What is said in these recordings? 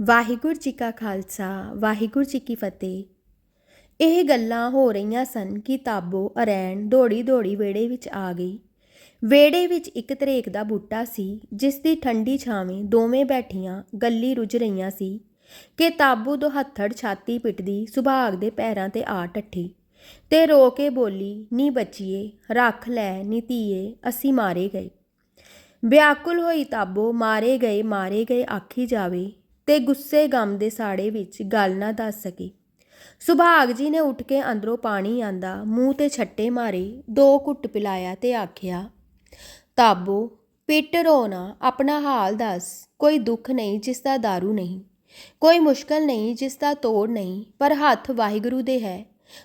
ਵਾਹਿਗੁਰੂ ਜੀ ਕਾ ਖਾਲਸਾ, ਵਾਹਿਗੁਰੂ ਜੀ ਕੀ ਫਤਿਹ। ਇਹ ਗੱਲਾਂ ਹੋ ਰਹੀਆਂ ਸਨ ਕਿ ਤਾਬੋ ਅਰੈਣ ਦੌੜੀ ਦੌੜੀ ਵਿਹੜੇ ਵਿੱਚ ਆ ਗਈ। ਵਿਹੜੇ ਵਿੱਚ ਇੱਕ ਤਰੇਕ ਦਾ ਬੂਟਾ ਸੀ, ਜਿਸ ਦੀ ਠੰਡੀ ਛਾਵੇਂ ਦੋਵੇਂ ਬੈਠੀਆਂ ਗੱਲੀ ਰੁੱਝ ਰਹੀਆਂ ਸੀ ਕਿ ਤਾਬੂ ਦੋ ਹੱਥੜ ਛਾਤੀ ਪਿੱਟਦੀ ਸੁਭਾਗ ਦੇ ਪੈਰਾਂ ਤੇ ਆ ਟੱਠੀ ਤੇ ਰੋ ਕੇ ਬੋਲੀ, ਨੀ ਬੱਚੀਏ, ਰੱਖ ਲੈ, ਨੀ ਧੀਏ, ਅਸੀਂ ਮਾਰੇ ਗਏ। ਵਿਆਕੁਲ ਹੋਈ ਤਾਬੋ ਮਾਰੇ ਗਏ ਮਾਰੇ ਗਏ, ਆਖੀ ਜਾਵੇ ਤੇ ਗੁੱਸੇ ਗਮ ਦੇ ਸਾੜੇ ਵਿੱਚ ਗੱਲ ਨਾ ਦੱਸ ਸਕੀ। ਸੁਭਾਗ ਜੀ ਨੇ ਉੱਠ ਕੇ ਅੰਦਰੋਂ ਪਾਣੀ ਆਂਦਾ, ਮੂੰਹ ਤੇ ਛੱਟੇ ਮਾਰੇ, ਦੋ ਘੁੱਟ ਪਿਲਾਇਆ ਤੇ ਆਖਿਆ, ਤਾਬੋ, ਪਿੱਟ ਰੋ ਨਾ, ਆਪਣਾ ਹਾਲ ਦੱਸ, ਕੋਈ ਦੁੱਖ ਨਹੀਂ ਜਿਸ ਦਾ दारू ਨਹੀਂ, ਕੋਈ ਮੁਸ਼ਕਲ ਨਹੀਂ ਜਿਸ ਦਾ ਤੋੜ ਨਹੀਂ, ਪਰ ਹੱਥ ਵਾਹਿਗੁਰੂ ਦੇ ਹੈ,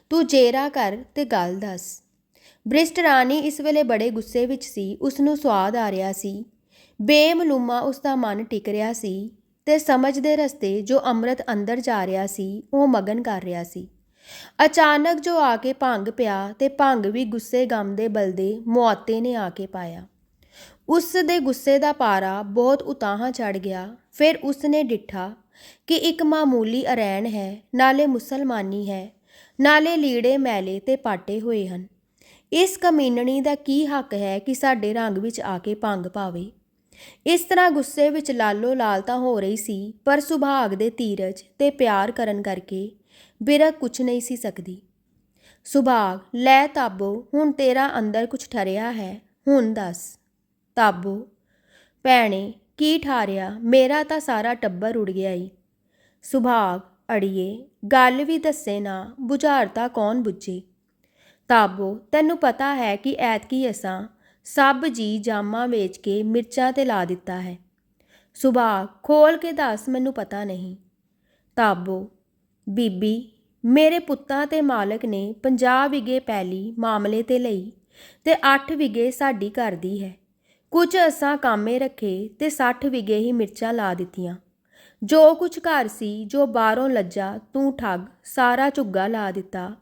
ਤੂੰ ਜੇਰਾ ਕਰ ਤੇ ਗੱਲ ਦੱਸ। ਬ੍ਰਿਸ਼ਟ ਰਾਣੀ ਇਸ ਵੇਲੇ ਬੜੇ ਗੁੱਸੇ ਵਿੱਚ ਸੀ ਉਸ ਨੂੰ ਸਵਾਦ ਆ ਰਿਹਾ ਸੀ। ਬੇਮਲੂਮਾ ਉਸ ਦਾ ਮਨ ਟਿਕ ਰਿਹਾ ਸੀ। ਤੇ ਸਮਝ ਦੇ ਰਸਤੇ ਜੋ ਅੰਮ੍ਰਿਤ ਅੰਦਰ ਜਾ ਰਿਹਾ ਸੀ, ਉਹ ਮਗਨ ਕਰ ਰਿਹਾ ਸੀ। ਅਚਾਨਕ ਜੋ ਆ ਕੇ ਭੰਗ ਪਿਆ ਤੇ ਭੰਗ ਵੀ ਗੁੱਸੇ ਗਮ ਦੇ ਬਲਦੇ ਮੁਆਤੇ ਨੇ ਆ ਕੇ ਪਾਇਆ। ਉਸ ਦੇ ਗੁੱਸੇ ਦਾ ਪਾਰਾ ਬਹੁਤ ਉਤਾਹਾਂ ਚੜ ਗਿਆ। ਫਿਰ ਉਸ ਨੇ ਡਿੱਠਾ ਕਿ ਇੱਕ ਮਾਮੂਲੀ ਅਰੈਣ ਹੈ, ਨਾਲੇ ਮੁਸਲਮਾਨੀ ਹੈ, ਨਾਲੇ ਲੀੜੇ ਮੈਲੇ ਤੇ ਪਾਟੇ ਹੋਏ ਹਨ। ਇਸ ਕਮੀਨਣੀ ਦਾ ਕੀ ਹੱਕ ਹੈ ਕਿ ਸਾਡੇ ਰੰਗ ਵਿੱਚ ਆ ਕੇ ਭੰਗ ਪਾਵੇ? ਇਸ ਤਰ੍ਹਾਂ ਗੁੱਸੇ ਵਿੱਚ ਲਾਲੋ ਲਾਲ ਤਾਂ ਹੋ ਰਹੀ ਸੀ, ਪਰ ਸੁਭਾਗ ਦੇ ਧੀਰਜ ਤੇ ਪਿਆਰ ਕਰਨ ਕਰਕੇ ਬਿਰਕ ਕੁਛ ਨਹੀਂ ਸੀ ਸਕਦੀ। ਸੁਭਾਗ, ਲੈ ਤਾਬੋ, ਹੁਣ ਤੇਰਾ ਅੰਦਰ ਕੁਛ ਠਰਿਆ ਹੈ, ਹੁਣ ਦੱਸ। ਤਾਬੋ, ਭੈਣੇ, ਕੀ ਠਾਰਿਆ? ਮੇਰਾ ਤਾਂ ਸਾਰਾ ਟੱਬਰ ਉੜ ਗਿਆ ਈ। ਸੁਭਾਗ, ਅੜੀਏ, ਗੱਲ ਵੀ ਦੱਸੇ ਨਾ, ਬੁਝਾਰਤਾ ਕੌਣ ਬੁੱਝੇ? ਤਾਬੋ, ਤੈਨੂੰ ਪਤਾ ਹੈ ਕਿ ਐਤਕੀ ਅਸਾਂ ਸਭ ਜੀ ਜਾਮਾ ਵੇਚ ਕੇ ਮਿਰਚਾਂ ਤੇ ਲਾ ਦਿੱਤਾ ਹੈ। ਸੁਭਾਗ ਖੋਲ ਕੇ ਦੱਸ, ਮੈਨੂੰ ਪਤਾ ਨਹੀਂ। ਤਾਬੋ ਬੀਬੀ, ਮੇਰੇ ਪੁੱਤਾਂ ਤੇ ਮਾਲਕ ਨੇ 50 ਵਿਗੇ ਪੈਲੀ ਮਾਮਲੇ ਤੇ ਲਈ ਤੇ 8 ਵਿਗੇ ਸਾਡੀ ਘਰ ਦੀ ਹੈ। ਕੁਝ ਅਸਾਂ ਕਾਮੇ ਰੱਖੇ ਤੇ 60 ਵਿਗੇ ਹੀ ਮਿਰਚਾਂ ਲਾ ਦਿੱਤੀਆਂ। ਜੋ ਕੁਝ ਘਰ ਸੀ, ਜੋ ਬਾਹਰੋਂ ਲੱਜਾ, ਤੂੰ ਠੱਗ, ਸਾਰਾ ਝੁੱਗਾ ਲਾ ਦਿੱਤਾ।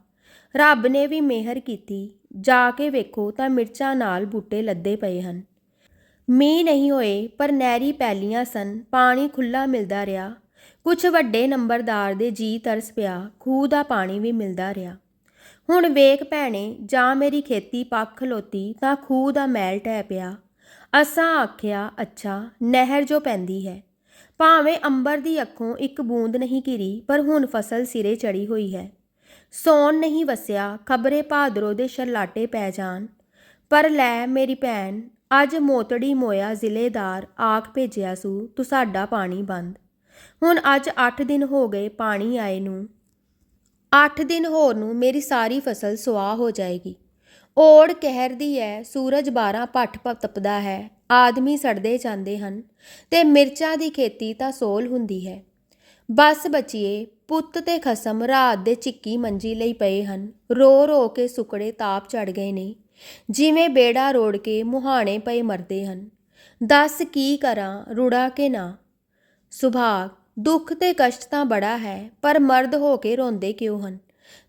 ਰੱਬ ਨੇ ਵੀ ਮਿਹਰ ਕੀਤੀ। ਜਾ ਕੇ ਵੇਖੋ ਤਾਂ ਮਿਰਚਾਂ ਨਾਲ ਬੂਟੇ ਲੱਦੇ ਪਏ ਹਨ। ਮੀਂਹ ਨਹੀਂ ਹੋਏ, ਪਰ ਨਹਿਰੀ ਪੈਲੀਆਂ ਸਨ, ਪਾਣੀ ਖੁੱਲਾ ਮਿਲਦਾ ਰਿਹਾ। ਕੁਝ ਵੱਡੇ ਨੰਬਰਦਾਰ ਦੇ ਜੀ ਤਰਸ ਪਿਆ, ਖੂਹ ਦਾ ਪਾਣੀ ਵੀ ਮਿਲਦਾ ਰਿਹਾ। ਹੁਣ ਵੇਖ ਭੈਣੇ, ਜਾਂ ਮੇਰੀ ਖੇਤੀ ਪੱਖ ਖਲੋਤੀ ਤਾਂ ਖੂਹ ਦਾ ਮੈਲ ਟਹਿ ਪਿਆ। ਅਸਾਂ ਆਖਿਆ, ਅੱਛਾ, ਨਹਿਰ ਜੋ ਪੈਂਦੀ ਹੈ। ਭਾਵੇਂ ਅੰਬਰ ਦੀ ਅੱਖੋਂ ਇੱਕ ਬੂੰਦ ਨਹੀਂ ਘਿਰੀ, ਪਰ ਹੁਣ ਫਸਲ ਸਿਰੇ ਚੜੀ ਹੋਈ ਹੈ। ਸੌਣ ਨਹੀਂ ਵਸਿਆ, ਖਬਰੇ ਭਾਦਰੋ ਦੇ ਸ਼ਰਲਾਟੇ ਪੈ ਜਾਣ। ਪਰ ਲੈ ਮੇਰੀ ਭੈਣ, ਅੱਜ ਮੋਤੜੀ ਮੋਇਆ ਜ਼ਿਲ੍ਹੇਦਾਰ ਆਖ ਭੇਜਿਆ ਸੂ, ਤੂੰ ਸਾਡਾ ਪਾਣੀ ਬੰਦ। ਹੁਣ ਅੱਜ 8 ਦਿਨ ਹੋ ਗਏ ਪਾਣੀ ਆਏ ਨੂੰ। 8 ਦਿਨ ਹੋਰ ਨੂੰ ਮੇਰੀ ਸਾਰੀ ਫਸਲ ਸੁਆਹ ਹੋ ਜਾਏਗੀ। ਓੜ ਕਹਿਰਦੀ ਹੈ ਸੂਰਜ 12 ਪੱਠ ਤਪਦਾ ਹੈ। ਆਦਮੀ ਸੜਦੇ ਜਾਂਦੇ ਹਨ ਤੇ ਮਿਰਚਾਂ ਦੀ ਖੇਤੀ ਤਾਂ ਸੋਲ ਹੁੰਦੀ ਹੈ। ਬਸ ਬਚੀਏ, ਪੁੱਤ ਤੇ ਖਸਮ ਰਾਤ ਦੇ ਚਿੱਕੀ ਮੰਜੀ ਲਈ ਪਏ ਹਨ। ਰੋ ਰੋ ਕੇ ਸੁਕੜੇ ਤਾਪ ਚੜ ਗਏ ਨੇ। ਜਿਵੇਂ ਬੇੜਾ ਰੋੜ ਕੇ ਮੁਹਾਣੇ ਪਏ ਮਰਦੇ ਹਨ। ਦੱਸ ਕੀ ਕਰਾਂ, ਰੁੜਾ ਕੇ ਨਾ? ਸੁਭਾਗ ਦੁੱਖ ਤੇ ਕਸ਼ਟ ਤਾਂ ਬੜਾ ਹੈ, ਪਰ ਮਰਦ ਹੋ ਕੇ ਰੋਂਦੇ ਕਿਉਂ ਹਨ?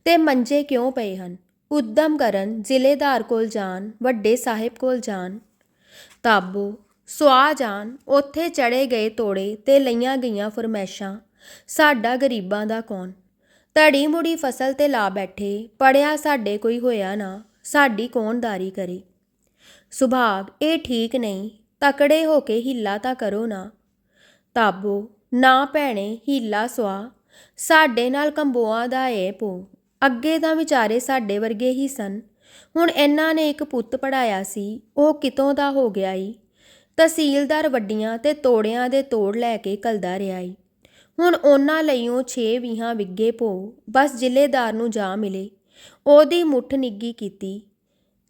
ਤੇ ਮੰਜੇ ਕਿਉਂ ਪਏ ਹਨ? ਉਦਮ ਕਰਨ ਜ਼ਿਲ੍ਹੇਦਾਰ ਕੋਲ ਜਾਣ, ਵੱਡੇ ਸਾਹਿਬ ਕੋਲ ਜਾਣ। ਤਾਬੋ, ਸੁਆ ਜਾਣ, ਉੱਥੇ ਚੜੇ ਗਏ ਤੋੜੇ ਤੇ ਲਈਆਂ ਗਈਆਂ ਫਰਮੈਸ਼ਾਂ ਸਾਡਾ ਗਰੀਬਾਂ ਦਾ ਕੌਣ? ਧੜੀ ਮੁੜੀ ਫਸਲ ਤੇ ਲਾ ਬੈਠੇ, ਪੜਿਆ ਸਾਡੇ ਕੋਈ ਹੋਇਆ ਨਾ, ਸਾਡੀ ਕੌਣਦਾਰੀ ਕਰੇ? ਸੁਭਾਗ, ਇਹ ਠੀਕ ਨਹੀਂ, ਤਕੜੇ ਹੋ ਕੇ ਹਿੱਲਾ ਤਾਂ ਕਰੋ ਨਾ। ਤਾਬੋ, ਨਾ ਭੈਣੇ, ਹੀਲਾ ਸਵਾ ਸਾਡੇ ਨਾਲ ਕੰਬੋਆਂ ਦਾ ਏ ਪੋ। ਅੱਗੇ ਤਾਂ ਵਿਚਾਰੇ ਸਾਡੇ ਵਰਗੇ ਹੀ ਸਨ। ਹੁਣ ਇਹਨਾਂ ਨੇ ਇੱਕ ਪੁੱਤ ਪੜਾਇਆ ਸੀ, ਉਹ ਕਿਤੋਂ ਦਾ ਹੋ ਗਿਆ ਈ? ਤਹਿਸੀਲਦਾਰ ਵੱਡੀਆਂ ਤੇ ਤੋੜਿਆਂ ਦੇ ਤੋੜ ਲੈ ਕੇ ਕਲਦਾ ਰਿਹਾ ਈ। ਹੁਣ ਉਹਨਾਂ ਲਈਓ ਛੇ ਵੀਹਾਂ ਵਿੱਗੇ ਭੋ ਬਸ ਜ਼ਿਲ੍ਹੇਦਾਰ ਨੂੰ ਜਾ ਮਿਲੇ। ਉਹਦੀ ਮੁੱਠ ਨਿੱਗੀ ਕੀਤੀ।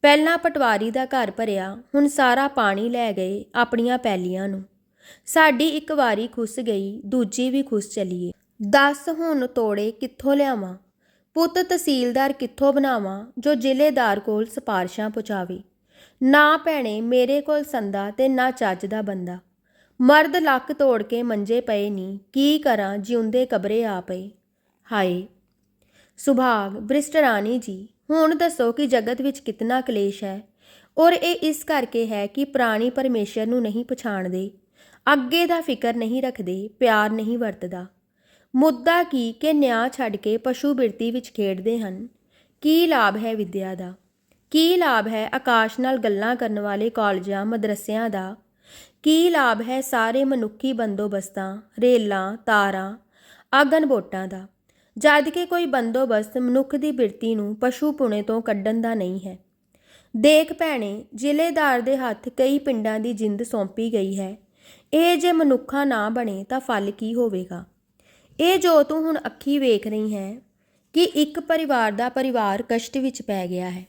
ਪਹਿਲਾਂ ਪਟਵਾਰੀ ਦਾ ਘਰ ਭਰਿਆ, ਹੁਣ ਸਾਰਾ ਪਾਣੀ ਲੈ ਗਏ ਆਪਣੀਆਂ ਪੈਲੀਆਂ ਨੂੰ। ਸਾਡੀ ਇੱਕ ਵਾਰੀ ਖੁੱਸ ਗਈ, ਦੂਜੀ ਵੀ ਖੁੱਸ ਚਲੀਏ। ਦੱਸ ਹੁਣ ਤੋੜੇ ਕਿੱਥੋਂ ਲਿਆਵਾਂ? ਪੁੱਤ ਤਹਿਸੀਲਦਾਰ ਕਿੱਥੋਂ ਬਣਾਵਾਂ ਜੋ ਜ਼ਿਲ੍ਹੇਦਾਰ ਕੋਲ ਸਿਫਾਰਸ਼ਾਂ ਪਹੁੰਚਾਵੇ ਨਾ ਭੈਣੇ, ਮੇਰੇ ਕੋਲ ਸੰਦਾ ਤੇ ਨਾ ਚੱਜ ਦਾ ਬੰਦਾ। ਮਰਦ ਲੱਕ ਤੋੜ ਕੇ ਮੰਜੇ ਪਏ ਨਹੀਂ ਕੀ ਕਰਾਂ ਜਿਉਂਦੇ ਕਬਰੇ ਆ ਪਏ ਹਾਏ, ਸੁਭਾਗ, ਬ੍ਰਿਸ਼ਟ ਰਾਣੀ ਜੀ, ਹੁਣ ਦੱਸੋ ਕਿ ਜਗਤ ਵਿੱਚ ਕਿਤਨਾ ਕਲੇਸ਼ ਹੈ? ਔਰ ਇਹ ਇਸ ਕਰਕੇ ਹੈ ਕਿ ਪ੍ਰਾਣੀ ਪਰਮੇਸ਼ਰ ਨੂੰ ਨਹੀਂ ਪਛਾਣਦੇ, ਅੱਗੇ ਦਾ ਫਿਕਰ ਨਹੀਂ ਰੱਖਦੇ, ਪਿਆਰ ਨਹੀਂ ਵਰਤਦਾ। ਮੁੱਦਾ ਕੀ ਕਿ ਨਿਆਂ ਛੱਡ ਕੇ ਪਸ਼ੂ ਬਿਰਤੀ ਵਿੱਚ ਖੇਡਦੇ ਹਨ? ਕੀ ਲਾਭ ਹੈ ਵਿਦਿਆ ਦਾ? ਕੀ ਲਾਭ ਹੈ ਆਕਾਸ਼ ਨਾਲ ਗੱਲਾਂ ਕਰਨ ਵਾਲੇ ਕਾਲਜਾਂ, ਮਦਰਸਿਆਂ ਦਾ? ਕੀ ਲਾਭ ਹੈ ਸਾਰੇ ਮਨੁੱਖੀ ਬੰਦੋਬਸਤਾਂ, ਰੇਲਾਂ, ਤਾਰਾਂ, ਆਗਨ ਬੋਟਾਂ ਦਾ? ਜਦ ਕਿ ਕੋਈ ਬੰਦੋਬਸਤ ਮਨੁੱਖ ਦੀ ਬਿਰਤੀ ਨੂੰ ਪਸ਼ੂ ਪੁਣੇ ਤੋਂ ਕੱਢਣ ਦਾ ਨਹੀਂ ਹੈ। ਦੇਖ ਭੈਣੇ, ਜ਼ਿਲ੍ਹੇਦਾਰ ਦੇ ਹੱਥ ਕਈ ਪਿੰਡਾਂ ਦੀ ਜਿੰਦ ਸੌਂਪੀ ਗਈ ਹੈ। ਇਹ ਜੇ ਮਨੁੱਖਾ ਨਾ ਬਣੇ ਤਾਂ ਫਲ ਕੀ ਹੋਵੇਗਾ? ਇਹ ਜੋ ਤੂੰ ਹੁਣ ਅੱਖੀ ਵੇਖ ਰਹੀ ਹੈ ਕਿ ਇੱਕ ਪਰਿਵਾਰ ਦਾ ਪਰਿਵਾਰ ਕਸ਼ਟ ਵਿੱਚ ਪੈ ਗਿਆ ਹੈ।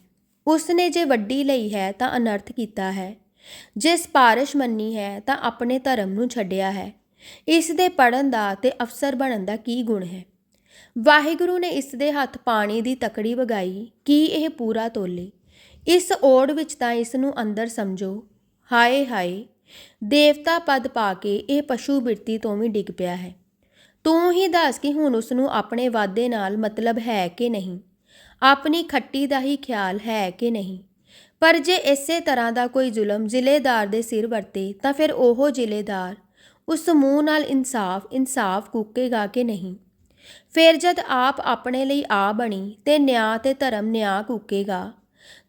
ਉਸ ਨੇ ਜੇ ਵੱਡੀ ਲਈ ਹੈ ਤਾਂ ਅਨਰਥ ਕੀਤਾ ਹੈ। ਜੇ ਸਿਫਾਰਸ਼ ਮੰਨੀ ਹੈ, ਤਾਂ ਆਪਣੇ ਧਰਮ ਨੂੰ ਛੱਡਿਆ ਹੈ। ਇਸ ਦੇ ਪੜਨ ਦਾ ਤੇ ਅਫਸਰ ਬਣਨ ਦਾ ਕੀ ਗੁਣ ਹੈ? ਵਾਹਿਗੁਰੂ ਨੇ ਇਸ ਦੇ ਹੱਥ ਪਾਣੀ ਦੀ ਤਕੜੀ ਵਗਾਈ, ਕੀ ਇਹ ਪੂਰਾ ਤੋਲੇ? ਇਸ ਓੜ ਵਿੱਚ ਤਾਂ ਇਸ ਨੂੰ ਅੰਦਰ ਸਮਝੋ। ਹਾਏ ਹਾਏ, ਦੇਵਤਾ ਪਦ ਪਾ ਕੇ ਇਹ ਪਸ਼ੂ ਬਿਰਤੀ ਤੋਂ ਵੀ ਡਿੱਗ ਪਿਆ ਹੈ। ਤੂੰ ਹੀ ਦੱਸ ਕਿ ਹੁਣ ਉਸ ਨੂੰ ਆਪਣੇ ਵਾਅਦੇ ਨਾਲ ਮਤਲਬ ਹੈ ਕਿ ਨਹੀਂ? ਆਪਣੀ ਖੱਟੀ ਦਾ ਹੀ ਖਿਆਲ ਹੈ ਕਿ ਨਹੀਂ? ਪਰ ਜੇ ਇਸੇ ਤਰ੍ਹਾਂ ਦਾ ਕੋਈ ਜ਼ੁਲਮ ਜ਼ਿਲ੍ਹੇਦਾਰ ਦੇ ਸਿਰ ਵਰਤੇ, ਤਾਂ ਫਿਰ ਉਹ ਜ਼ਿਲ੍ਹੇਦਾਰ। ਉਸ ਮੂੰਹ ਨਾਲ ਇਨਸਾਫ ਇਨਸਾਫ ਕੂਕੇਗਾ ਕਿ ਨਹੀਂ? ਫਿਰ ਜਦ ਆਪ ਆਪਣੇ ਲਈ ਆ ਬਣੀ ਤੇ ਨਿਆਂ ਤੇ ਧਰਮ ਨਿਆਂ ਕੂਕੇਗਾ,